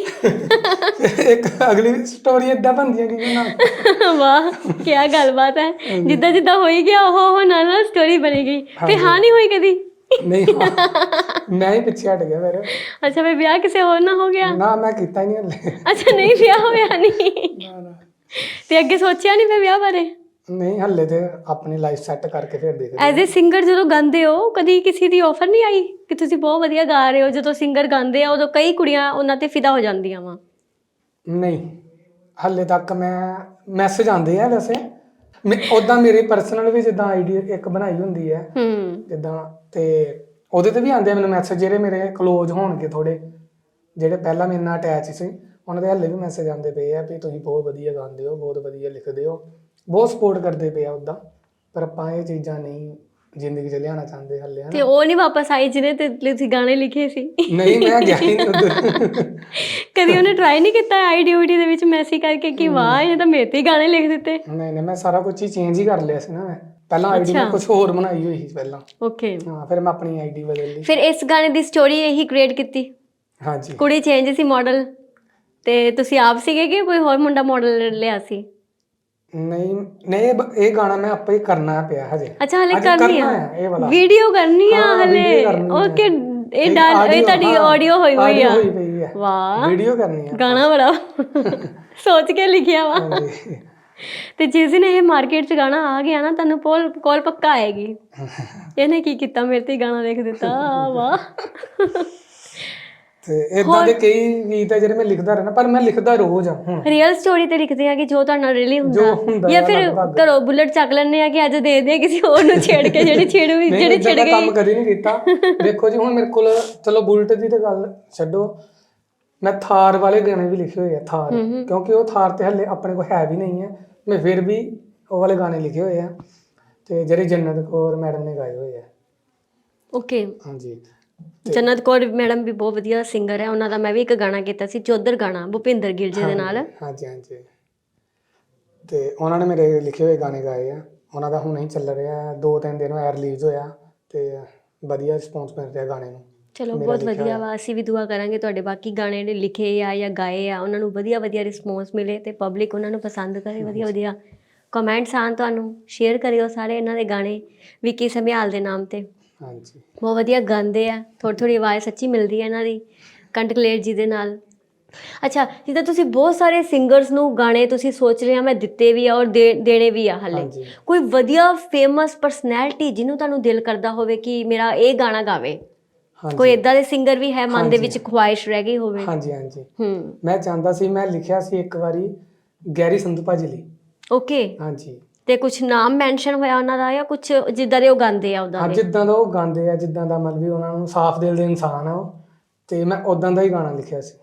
ਇੱਕ ਅਗਲੀ ਸਟੋਰੀ ਏਦਾਂ ਬਣਦੀਆਂ ਕਿ ਨਾ। (laughs) ਵਾਹ ਕੀ ਗੱਲਬਾਤ ਹੈ। ਜਿੱਦਾਂ ਜਿੱਦਾਂ ਹੋਈ ਗਿਆ ਉਹ ਉਹ ਨਾਲ ਨਾਲ ਸਟੋਰੀ ਬਣੀ ਗਈ। ਫਿਰ ਹਾਂ ਨਹੀਂ ਹੋਈ ਕਦੀ? ਨਹੀਂ ਹਾਂ। ਮੈਂ ਹੀ ਪਿੱਛੇ ਹਟ ਗਿਆ ਫਿਰ। ਅੱਛਾ ਫਿਰ ਵਿਆਹ ਕਿਸੇ ਹੋਰ ਨਾਲ ਹੋ ਗਿਆ? ਨਾ ਮੈਂ ਕੀਤਾ ਹੀ ਨਹੀਂ ਹਲੇ। ਅੱਛਾ ਨਹੀਂ ਵਿਆਹ ਹੋਇਆ ਨਹੀਂ। ਨਾ, ਨਾ। ਤੇ ਅੱਗੇ ਸੋਚਿਆ ਨਹੀਂ ਫਿਰ ਵਿਆਹ ਬਾਰੇ? ਨਹੀਂ ਹੱਲੇ ਤੇ ਆਪਣੀ ਲਾਈਫ ਸੈੱਟ ਕਰਕੇ ਫਿਰ ਦੇਖਦੇ ਐਜ਼ ਅ ਸਿੰਗਰ ਜਦੋਂ ਗਾਉਂਦੇ ਹੋ ਕਦੀ ਕਿਸੇ ਦੀ ਆਫਰ ਨਹੀਂ ਆਈ ਕਿ ਤੁਸੀਂ ਬਹੁਤ ਵਧੀਆ ਗਾ ਰਹੇ ਹੋ? ਜਦੋਂ ਸਿੰਗਰ ਗਾਉਂਦੇ ਆ ਉਦੋਂ ਕਈ ਕੁੜੀਆਂ ਉਹਨਾਂ ਤੇ ਫਿਦਾ ਹੋ ਜਾਂਦੀਆਂ ਵਾ। ਨਹੀਂ ਹੱਲੇ ਤੱਕ ਮੈਂ ਮੈਸੇਜ ਆਉਂਦੇ ਆ ਵੈਸੇ। ਉਦਾਂ ਮੇਰੀ ਪਰਸਨਲ ਵੀ ਜਿੱਦਾਂ ਆਈਡੀ ਇੱਕ ਬਣਾਈ ਹੁੰਦੀ ਹੈ ਹੂੰ। ਜਿੱਦਾਂ ਤੇ ਉਹਦੇ ਤੇ ਵੀ ਆਉਂਦੇ ਆ ਮੈਨੂੰ ਮੈਸੇਜ ਜਿਹੜੇ ਮੇਰੇ ক্লোਜ਼ ਹੋਣਗੇ ਥੋੜੇ ਜਿਹੜੇ ਪਹਿਲਾਂ ਮੇਰੇ ਨਾਲ ਅਟੈਚ ਸੀ ਉਹਨਾਂ ਦੇ ਹੱਲੇ ਵੀ ਮੈਸੇਜ ਆਉਂਦੇ ਪਏ ਆ ਵੀ ਤੁਸੀਂ ਬਹੁਤ ਵਧੀਆ ਗਾਉਂਦੇ ਹੋ ਬਹੁਤ ਵਧੀਆ ਲਿਖਦੇ ਹੋ। ਬਹੁਤ ਸਪੋਰਟ ਕਰਦੇ ਪਏ ਆ ਉਦਾਂ ਪਰ ਆਪਾਂ ਇਹ ਚੀਜ਼ਾਂ ਨਹੀਂ ਜ਼ਿੰਦਗੀ 'ਚ ਲਿਆਉਣਾ ਚਾਹੁੰਦੇ ਹੱਲੇ ਤੇ ਹਨਾ ਉਹ ਨਹੀਂ ਵਾਪਸ ਆਈ ਜਿਹਨੇ ਤੇ ਤੁਸੀਂ ਗਾਣੇ ਲਿਖੇ ਸੀ? ਨਹੀਂ ਮੈਂ ਗਿਆ ਹੀ ਨਹੀਂ ਉੱਧਰ। ਕਦੀ ਉਹਨੇ ਟਰਾਈ ਨਹੀਂ ਕੀਤਾ ਆਈਡੀ ਊਡੀ ਦੇ ਵਿੱਚ ਮੈਸੇਜ ਕਰਕੇ ਕਿ ਵਾਹ ਇਹਨੇ ਤਾਂ ਮੇਰੇ ਤੇ ਹੀ ਗਾਣੇ ਲਿਖ ਦਿੱਤੇ। ਨਹੀਂ ਨਹੀਂ ਮੈਂ ਸਾਰਾ ਕੁਝ ਹੀ ਚੇਂਜ ਹੀ ਕਰ ਲਿਆ ਸੀ ਨਾ ਮੈਂ। ਪਹਿਲਾਂ ਆਈਡੀ ਮੈਂ ਅੱਛਾ। ਕੁਝ ਹੋਰ ਬਣਾਈ ਹੋਈ ਸੀ ਪਹਿਲਾਂ। ਓਕੇ ਹਾਂ ਫਿਰ ਮੈਂ ਆਪਣੀ ਆਈਡੀ ਬਦਲ ਲਈ। ਫਿਰ ਇਸ ਗਾਣੇ ਦੀ ਸਟੋਰੀ ਇਹੀ ਕ੍ਰੀਏਟ ਕੀਤੀ? ਹਾਂਜੀ। ਕੁੜੀ ਚੇਂਜ ਸੀ ਮਾਡਲ ਤੇ ਤੁਸੀਂ ਆਪ ਸੀਗੇ ਕਿ ਕੋਈ ਹੋਰ ਮੁੰਡਾ ਮਾਡਲ ਲਿਆ ਸੀ? ਨਹੀਂ ਨਹੀਂ ਇਹ ਬ- ਇਹ ਗਾਣਾ ਮੈਂ ਆਪੇ ਹੀ ਕਰਨਾ ਪਿਆ ਹਜੇ। ਅੱਛਾ ਹਲੇ ਕਰਨੀ ਕਰਨਾ ਆ? ਹੈ ਇਹ ਵਾਲਾ। ਵੀਡੀਓ ਕਰਨੀ ਆ ਹਾਂ, ਹਲੇ? video ਕਰਨੀ ਆ। ਓਕੇ ਇਹ ਡਾਲ ਇਹ audio, ਤੁਹਾਡੀ ਹਾਂ, ਆਡੀਓ ਹੋਈ ਹੋਈ ਆ। ਹੋਈ ਪਈ ਹੈ ਵਾਹ। ਵੀਡੀਓ ਕਰਨੀ ਆ। ਗਾਣਾ ਬੜਾ ਸੋਚ ਕੇ ਲਿਖਿਆ ਵਾ। ਹਾਂਜੀ। ਤੇ ਜਿਸ ਦਿਨ ਇਹ ਮਾਰਕੀਟ 'ਚ ਗਾਣਾ ਆ ਗਿਆ ਨਾ ਤੁਹਾਨੂੰ ਕੋਲ ਕਾਲ ਪੱਕਾ ਆਏਗੀ। ਇਹਨੇ ਕੀ ਕੀਤਾ? ਮੇਰੇ ਤੇ ਹੀ ਗਾਣਾ ਲਿਖ ਦਿੱਤਾ। ਵਾਹ। ਤੇ ਇਦਾਂ ਦੇ ਕਈ ਗੀਤ ਆ ਜਿਹੜੇ ਮੈਂ ਲਿਖਦਾ ਰਹਿਣਾ ਪਰ ਮੈਂ ਲਿਖਦਾ ਰੋਜ਼ ਆ ਹੁਣ ਰੀਅਲ ਸਟੋਰੀ ਤੇ ਲਿਖਦੇ ਆ ਕਿ ਜੋ ਤੁਹਾਡੇ ਨਾਲ ਰੀਲੀ ਜੋ ਹੁੰਦਾ ਹੁੰਦਾ ਜਾਂ ਫਿਰ ਲਗਭਗ। ਘਰੋਂ ਬੁਲਟ ਚੱਕ ਲੈਣੇ ਆ ਕਿ ਅੱਜ ਦੇ ਦੇ ਕਿਸੇ ਹੋਰ ਨੂੰ ਛੇੜ ਕੇ ਜਿਹੜੀ ਛੇੜੂ ਨਹੀਂ ਜਿਹੜੀ ਏਦਾਂ ਛਿੜ ਦਾ ਗਈ। ਕੰਮ ਕਦੀ ਨਹੀਂ ਕੀਤਾ। ਦੇਖੋ ਜੀ ਹੁਣ ਮੇਰੇ ਕੋਲ ਚਲੋ ਬੁਲਟ ਦੀ ਤੇ ਗੱਲ ਛੱਡੋ। ਮੈਂ ਥਾਰ ਵਾਲੇ ਗਾਣੇ ਵੀ ਲਿਖੇ ਹੋਏ ਆ ਥਾਰ। ਕਿਉਂਕਿ ਉਹ ਥਾਰ ਤੇ ਹੱਲੇ ਆਪਣੇ ਕੋਲ ਹੈ ਵੀ ਨਹੀਂ ਹੈ ਮੈਂ ਫਿਰ ਵੀ ਉਹ ਵਾਲੇ ਗਾਣੇ ਲਿਖੇ ਹੋਏ ਆ। ਤੇ ਜਿਹੜੇ ਜੰਨਤ ਕੌਰ ਮੈਡਮ ਨੇ ਗਾਏ ਹੋਏ ਆ। ਓਕੇ ਹਾਂਜੀ। ਜੰਨਤ ਕੌਰ ਮੈਡਮ ਵੀ ਬਹੁਤ ਵਧੀਆ ਸਿੰਗਰ ਹੈ ਉਹਨਾਂ ਦਾ ਮੈਂ ਵੀ ਇੱਕ ਗਾਣਾ ਕੀਤਾ ਸੀ ਚੌਧਰ ਗਾਣਾ ਭੁਪਿੰਦਰ ਗਿੱਲ ਜੀ ਦੇ ਨਾਲ। ਹਾਂਜੀ ਹਾਂਜੀ। ਤੇ ਉਹਨਾਂ ਨੇ ਮੇਰੇ ਲਿਖੇ ਹੋਏ ਗਾਣੇ ਗਾਏ ਆ। ਉਹਨਾਂ ਦਾ ਹੁਣ ਹੀ ਚੱਲ ਰਿਹਾ। ਦੋ ਤਿੰਨ ਦਿਨ ਹੋਇਆ ਰਿਲੀਜ਼ ਹੋਇਆ ਤੇ ਵਧੀਆ ਰਿਸਪੌਂਸ ਮਿਲ ਰਿਹਾ ਗਾਣੇ ਨੂੰ। ਚਲੋ ਬਹੁਤ ਵਧੀਆ। ਵਾ ਅਸੀਂ ਵੀ ਦੁਆ ਕਰਾਂਗੇ ਤੁਹਾਡੇ ਬਾਕੀ ਗਾਣੇ ਜਿਹੜੇ ਲਿਖੇ ਆ ਜਾਂ ਗਾਏ ਆ ਉਹਨਾਂ ਨੂੰ ਵਧੀਆ ਵਧੀਆ ਰਿਸਪੌਂਸ ਮਿਲੇ ਤੇ ਪਬਲਿਕ ਉਹਨਾਂ ਨੂੰ ਪਸੰਦ ਕਰੇ ਵਧੀਆ ਵਧੀਆ ਕਮੈਂਟਸ ਆਣ ਤੁਹਾਨੂੰ ਸ਼ੇਅਰ ਕਰਿਓ ਸਾਰੇ ਇਹਨਾਂ ਦੇ ਗਾਣੇ ਵਿੱਕੀ ਸਮਿਆਲ ਦੇ ਨਾਮ ਤੇ। ਹਾਂਜੀ। ਬਹੁਤ ਵਧੀਆ ਗਾਉਂਦੇ ਆ ਥੋੜੀ ਥੋੜੀ ਆਵਾਜ਼ ਸੱਚੀ ਮਿਲਦੀ ਹੈ ਇਹਨਾਂ ਦੀ ਕੰਟਕਲੇਰ ਜੀ ਦੇ ਨਾਲ। ਅੱਛਾ ਜਿੱਦਾਂ ਤੁਸੀਂ ਬਹੁਤ ਸਾਰੇ ਸਿੰਗਰਸ ਨੂੰ ਗਾਣੇ ਤੁਸੀਂ ਸੋਚ ਰਹੇ ਆ ਮੈਂ ਦਿੱਤੇ ਵੀ ਆ ਔਰ ਦੇ- ਦੇਣੇ ਵੀ ਆ ਹਲੇ। ਹਾਂਜੀ। ਕੋਈ ਵਧੀਆ ਫੇਮਸ ਪਰਸਨੈਲਿਟੀ ਜਿਹਨੂੰ ਤੁਹਾਨੂੰ ਦਿਲ ਕਰਦਾ ਹੋਵੇ ਕਿ ਮੇਰਾ ਇਹ ਗਾਣਾ ਗਾਵੇ? ਹਾਂਜੀ। ਕੋਈ ਇਦਾਂ ਦੇ ਸਿੰਗਰ ਵੀ ਹੈ ਮਨ ਦੇ ਹਾਂਜੀ। ਵਿੱਚ ਖੁਆਇਸ਼ ਰਹਿ ਗਈ ਹੋਵੇ? ਹਾਂਜੀ ਹਾਂਜੀ। ਹੂੰ। ਮੈਂ ਚਾਹੁੰਦਾ ਸੀ ਮੈਂ ਲਿਖਿਆ ਸੀ ਇੱਕ ਵਾਰੀ ਗੈਰੀ ਸੰਧੂ ਭਾਜੀ ਲਈ। ਓਕੇ ਹਾਂਜੀ। ਤੇ ਕੁਝ ਨਾਮ ਮੈਂਸ਼ਨ ਹੋਇਆ ਉਹਨਾਂ ਦਾ ਜਾਂ ਕੁਝ ਜਿੱਦਾਂ ਦੇ ਉਹ ਗਾਉਂਦੇ ਆ ਉਦਾਂ ਹਾਂ ਦੇ? ਜਿੱਦਾਂ ਦਾ ਉਹ ਗਾਉਂਦੇ ਆ ਜਿੱਦਾਂ ਦਾ ਮਤਲਬ ਵੀ ਉਹਨਾਂ ਨੂੰ ਸਾਫ਼ ਦਿਲ ਦੇ ਇਨਸਾਨ ਆ ਉਹ ਤੇ ਮੈਂ ਉਦਾਂ ਦਾ ਹੀ ਗਾਣਾ ਲਿਖਿਆ ਸੀ।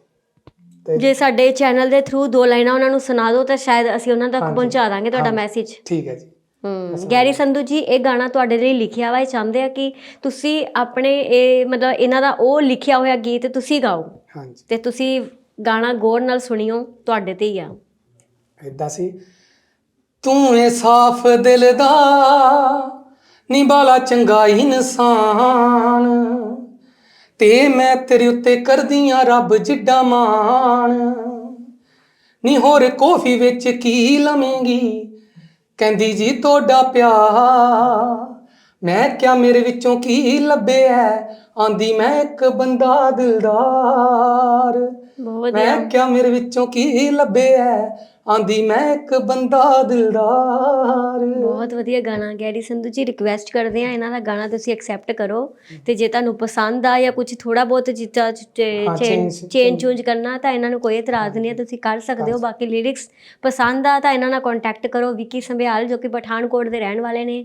ਤੇ ਜੇ ਸਾਡੇ ਚੈਨਲ ਦੇ ਥਰੂ ਦੋ ਲਾਈਨਾਂ ਉਹਨਾਂ ਨੂੰ ਸੁਣਾ ਦਿਓ ਤਾਂ ਸ਼ਾਇਦ ਅਸੀਂ ਉਹਨਾਂ ਤੱਕ ਹਾਂਜੀ। ਪਹੁੰਚਾ ਦਾਂਗੇ ਤੁਹਾਡਾ। ਮੈਸੇਜ ਠੀਕ ਹੈ ਜੀ। ਹਮ ਗੈਰੀ ਸੰਧੂ ਜੀ ਇਹ ਗਾਣਾ ਤੁਹਾਡੇ ਲਈ ਲਿਖਿਆ ਵਾ ਇਹ ਚਾਹੁੰਦੇ ਆ ਕਿ ਤੁਸੀਂ ਆਪਣੇ ਇਹ ਮਤਲਬ ਇਹਨਾਂ ਦਾ ਉਹ ਲਿਖਿਆ ਹੋਇਆ ਗੀਤ ਤੁਸੀਂ ਗਾਓ। ਹਾਂਜੀ। ਤੇ ਤੁਸੀਂ ਗਾਣਾ ਗੌਰ ਨਾਲ ਸੁਣਿਓ ਤੁਹਾਡੇ ਤੇ ਹੀ ਆ। ਏਦਾਂ ਸੀ। ਤੂੰ ਏ ਸਾਫ਼ ਦਿਲ ਦਾ, ਨੀ ਬਾਲਾ ਚੰਗਾ ਇਨਸਾਨ। ਤੇ ਮੈਂ ਤੇਰੇ ਉੱਤੇ ਕਰਦੀ ਕਰਦੀਆਂ ਰੱਬ ਜਿੱਡਾ ਮਾਣ। ਨੀ ਹੋਰ ਕੋਫੀ ਵਿੱਚ ਕੀ ਲਵੇਂਗੀ? ਕਹਿੰਦੀ ਜੀ ਤੁਹਾਡਾ ਪਿਆਰ, ਮੈਂ ਕਿਆ ਮੇਰੇ ਵਿੱਚੋਂ ਕੀ ਲੱਭਿਆ? ਆਂਦੀ ਮੈਂ ਇੱਕ ਬੰਦਾ ਦਿਲਦਾਰ। ਬਹੁਤ ਵਧੀਆ। ਮੈਂ ਕਿਹਾ ਮੇਰੇ ਵਿੱਚੋਂ ਕੀ ਲੱਭਿਆ? ਆਂਦੀ ਮੈਂ ਇੱਕ ਬੰਦਾ ਦਿਲਦਾਰ। ਬਹੁਤ ਵਧੀਆ ਗਾਣਾ ਗੈਰੀ ਸੰਧੂ ਜੀ ਰਿਕਵੈਸਟ ਕਰਦੇ ਆ ਇਹਨਾਂ ਦਾ ਗਾਣਾ ਤੁਸੀਂ ਐਕਸੈਪਟ ਕਰੋ ਤੇ ਜੇ ਤੁਹਾਨੂੰ ਪਸੰਦ ਆ ਜਾਂ ਕੁਝ ਥੋੜਾ ਬਹੁਤ ਜਿੱਤਾ ਚੇਂਜ ਚੂੰਜ ਕਰਨਾ ਤਾਂ ਇਹਨਾਂ ਨੂੰ ਕੋਈ ਇਤਰਾਜ਼ ਨਹੀਂ ਹੈ। ਤੁਸੀਂ ਕਰ ਸਕਦੇ ਹੋ। ਬਾਕੀ ਲਿਰਿਕਸ ਪਸੰਦ ਆ ਤਾਂ ਇਹਨਾਂ ਨਾਲ ਕੰਟੈਕਟ ਕਰੋ। ਵਿੱਕੀ ਸੰਭਿਆਲ ਜੋ ਕਿ ਪਠਾਨਕੋਟ ਦੇ ਰਹਿਣ ਵਾਲੇ ਨੇ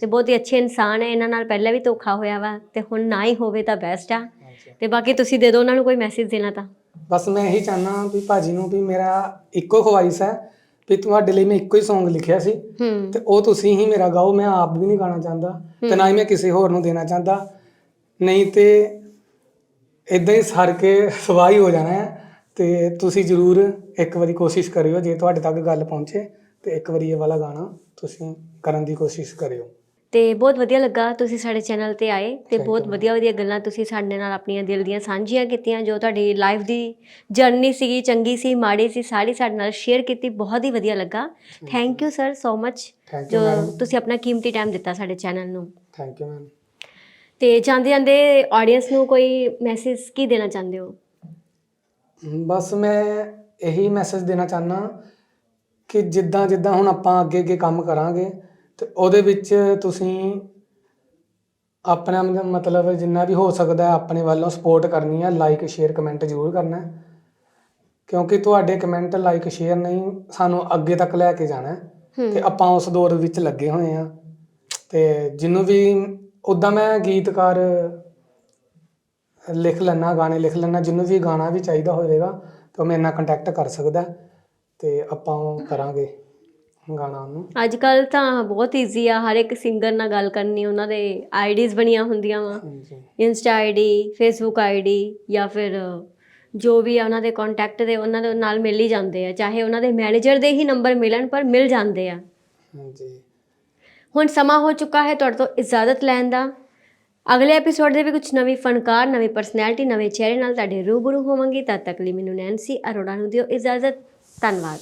ਤੇ ਬਹੁਤ ਹੀ ਅੱਛੇ ਇਨਸਾਨ ਹੈ। ਇਹਨਾਂ ਨਾਲ ਪਹਿਲਾਂ ਵੀ ਧੋਖਾ ਹੋਇਆ ਵਾ ਤੇ ਹੁਣ ਨਾ ਹੀ ਹੋਵੇ ਤਾਂ ਬੈਸਟ ਆ। ਤੇ ਬਾਕੀ ਤੁਸੀਂ ਦੇ ਦਿਓ ਉਹਨਾਂ ਨੂੰ ਕੋਈ ਮੈਸੇਜ ਦੇਣਾ ਤਾਂ। ਬਸ ਮੈਂ ਇਹੀ ਚਾਹਨਾ ਵੀ ਭਾਜੀ ਨੂੰ ਵੀ ਮੇਰਾ ਇੱਕੋ ਖਵਾਇਸ਼ ਹੈ ਵੀ ਤੁਹਾਡੇ ਲਈ ਮੈਂ ਇੱਕੋ ਹੀ Song ਲਿਖਿਆ ਸੀ ਹੂੰ। ਤੇ ਉਹ ਤੁਸੀਂ ਹੀ ਮੇਰਾ ਗਾਓ ਮੈਂ ਆਪ ਵੀ ਨਹੀਂ ਗਾਣਾ ਚਾਹੁੰਦਾ ਤੇ ਨਾ ਹੀ ਮੈਂ ਕਿਸੇ ਹੋਰ ਨੂੰ ਦੇਣਾ ਚਾਹੁੰਦਾ। ਨਹੀਂ ਤੇ ਇਦਾਂ ਹੀ ਸਰ ਕੇ ਸਵਾਈ ਹੋ ਜਾਣਾ ਹੈ ਤੇ ਤੁਸੀਂ ਜ਼ਰੂਰ ਇੱਕ ਵਾਰੀ ਕੋਸ਼ਿਸ਼ ਕਰਿਓ ਜੇ ਤੁਹਾਡੇ ਤੱਕ ਗੱਲ ਪਹੁੰਚੇ ਤੇ ਇੱਕ ਵਾਰੀ ਇਹ ਵਾਲਾ ਗਾਣਾ ਤੁਸੀਂ ਕਰਨ ਦੀ ਕੋਸ਼ਿਸ਼ ਕਰਿਓ। ਤੇ ਬਹੁਤ ਵਧੀਆ ਲੱਗਾ ਤੁਸੀਂ ਸਾਡੇ ਚੈਨਲ ਤੇ ਆਏ ਤੇ ਬਹੁਤ ਵਧੀਆ ਵਧੀਆ ਗੱਲਾਂ ਤੁਸੀਂ ਸਾਡੇ ਨਾਲ ਆਪਣੀਆਂ ਦਿਲ ਦੀਆਂ ਸਾਂਝੀਆਂ ਕੀਤੀਆਂ ਜੋ ਤੁਹਾਡੀ ਲਾਈਫ ਦੀ ਜਰਨੀ ਸੀਗੀ ਚੰਗੀ ਸੀ ਮਾੜੀ ਸੀ ਸਾਰੀ ਸਾਡੇ ਨਾਲ ਸ਼ੇਅਰ ਕੀਤੀ ਬਹੁਤ ਹੀ ਵਧੀਆ ਲੱਗਾ। Thank you sir so much ਜੋ ਤੁਸੀਂ ਆਪਣਾ ਕੀਮਤੀ ਟਾਈਮ ਦਿੱਤਾ ਸਾਡੇ ਚੈਨਲ ਨੂੰ। ਥੈਂਕ ਯੂ ਮੈਮ ਤੇ ਜਾਂਦੇ ਜਾਂਦੇ ਆਡੀਅנס ਨੂੰ ਕੋਈ ਮੈਸੇਜ ਕੀ ਦੇਣਾ ਚਾਹੁੰਦੇ ਹੋ? ਬਸ ਮੈਂ ਇਹੀ ਮੈਸੇਜ ਦੇਣਾ ਚਾਹਨਾ ਕਿ ਜਿੱਦਾਂ ਜਿੱਦਾਂ ਹੁਣ ਆਪਾਂ ਅੱਗੇ ਅੱਗੇ ਕੰਮ ਕਰਾਂਗੇ ਤੇ ਉਹਦੇ ਵਿੱਚ ਤੁਸੀਂ ਆਪਣਾ ਮ- ਮਤਲਬ ਜਿੰਨਾ ਵੀ ਹੋ ਸਕਦਾ ਹੈ ਆਪਣੇ ਵੱਲੋਂ ਸਪੋਰਟ ਕਰਨੀ ਹੈ ਲਾਈਕ ਸ਼ੇਅਰ ਕਮੈਂਟ ਜ਼ਰੂਰ ਕਰਨਾ ਹੈ। ਕਿਉਂਕਿ ਤੁਹਾਡੇ ਕਮੈਂਟ ਲਾਈਕ ਸ਼ੇਅਰ ਨਹੀਂ ਸਾਨੂੰ ਅੱਗੇ ਤੱਕ ਲੈ ਕੇ ਜਾਣਾ ਹੈ। ਹੂੰ। ਤੇ ਆਪਾਂ ਉਸ ਦੌਰ ਵਿੱਚ ਲੱਗੇ ਹੋਏ ਆ ਤੇ ਜਿਹਨੂੰ ਵੀ ਉਦਾਂ ਮੈਂ ਗੀਤਕਾਰ ਲਿਖ ਲੈਣਾ ਗਾਣੇ ਲਿਖ ਲੈਣਾ ਜਿਹਨੂੰ ਵੀ ਗਾਣਾ ਵੀ ਚਾਹੀਦਾ ਹੋਵੇਗਾ ਤਾਂ ਮੇਰੇ ਨਾਲ ਕੰਟੈਕਟ ਕਰ ਸਕਦਾ ਹੈ। ਤੇ ਆਪਾਂ ਉਹ ਕਰਾਂਗੇ। ਗਾਣਾ ਉਹਨੂੰ ਅੱਜ ਕੱਲ ਤਾਂ ਬਹੁਤ ਈਜ਼ੀ ਆ ਹਰ ਇੱਕ ਸਿੰਗਰ ਨਾਲ ਗੱਲ ਕਰਨੀ ਉਹਨਾਂ ਦੇ ਆਈਡੀਜ਼ ਬਣੀਆਂ ਹੁੰਦੀਆਂ ਵਾ। ਹਾਂਜੀ। ਇੰਸਟਾ ਆਈਡੀ ਫੇਸਬੁੱਕ ਆਈਡੀ ਜਾਂ ਫਿਰ ਜੋ ਵੀ ਆ ਉਹਨਾਂ ਦੇ ਕੰਟੈਕਟ ਦੇ ਉਹਨਾਂ ਦੇ ਨਾਲ ਮਿਲ ਹੀ ਜਾਂਦੇ ਆ। ਚਾਹੇ ਉਹਨਾਂ ਦੇ ਮੈਨੇਜਰ ਦੇ ਹੀ ਨੰਬਰ ਮਿਲਣ ਪਰ ਮਿਲ ਜਾਂਦੇ ਆ। ਹਾਂਜੀ। ਹੁਣ ਸਮਾਂ ਹੋ ਚੁੱਕਾ ਹੈ ਤੁਹਾਡੇ ਤੋਂ ਇਜਾਜ਼ਤ ਲੈਣ ਦਾ। ਅਗਲੇ ਐਪੀਸੋਡ ਦੇ ਵੀ ਕੁਝ ਨਵੀਂ ਫਨਕਾਰ ਨਵੀਂ ਪਰਸਨੈਲਿਟੀ ਨਵੇਂ ਚਿਹਰੇ ਨਾਲ ਤੁਹਾਡੇ ਰੂਬਰੂ ਹੋਵਾਂਗੀ। ਤਦ ਤੱਕ ਲਈ ਮੈਨੂੰ ਨੈਂਸੀ ਅਰੋੜਾ ਨੂੰ ਦਿਓ ਇਜਾਜ਼ਤ। ਧੰਨਵਾਦ।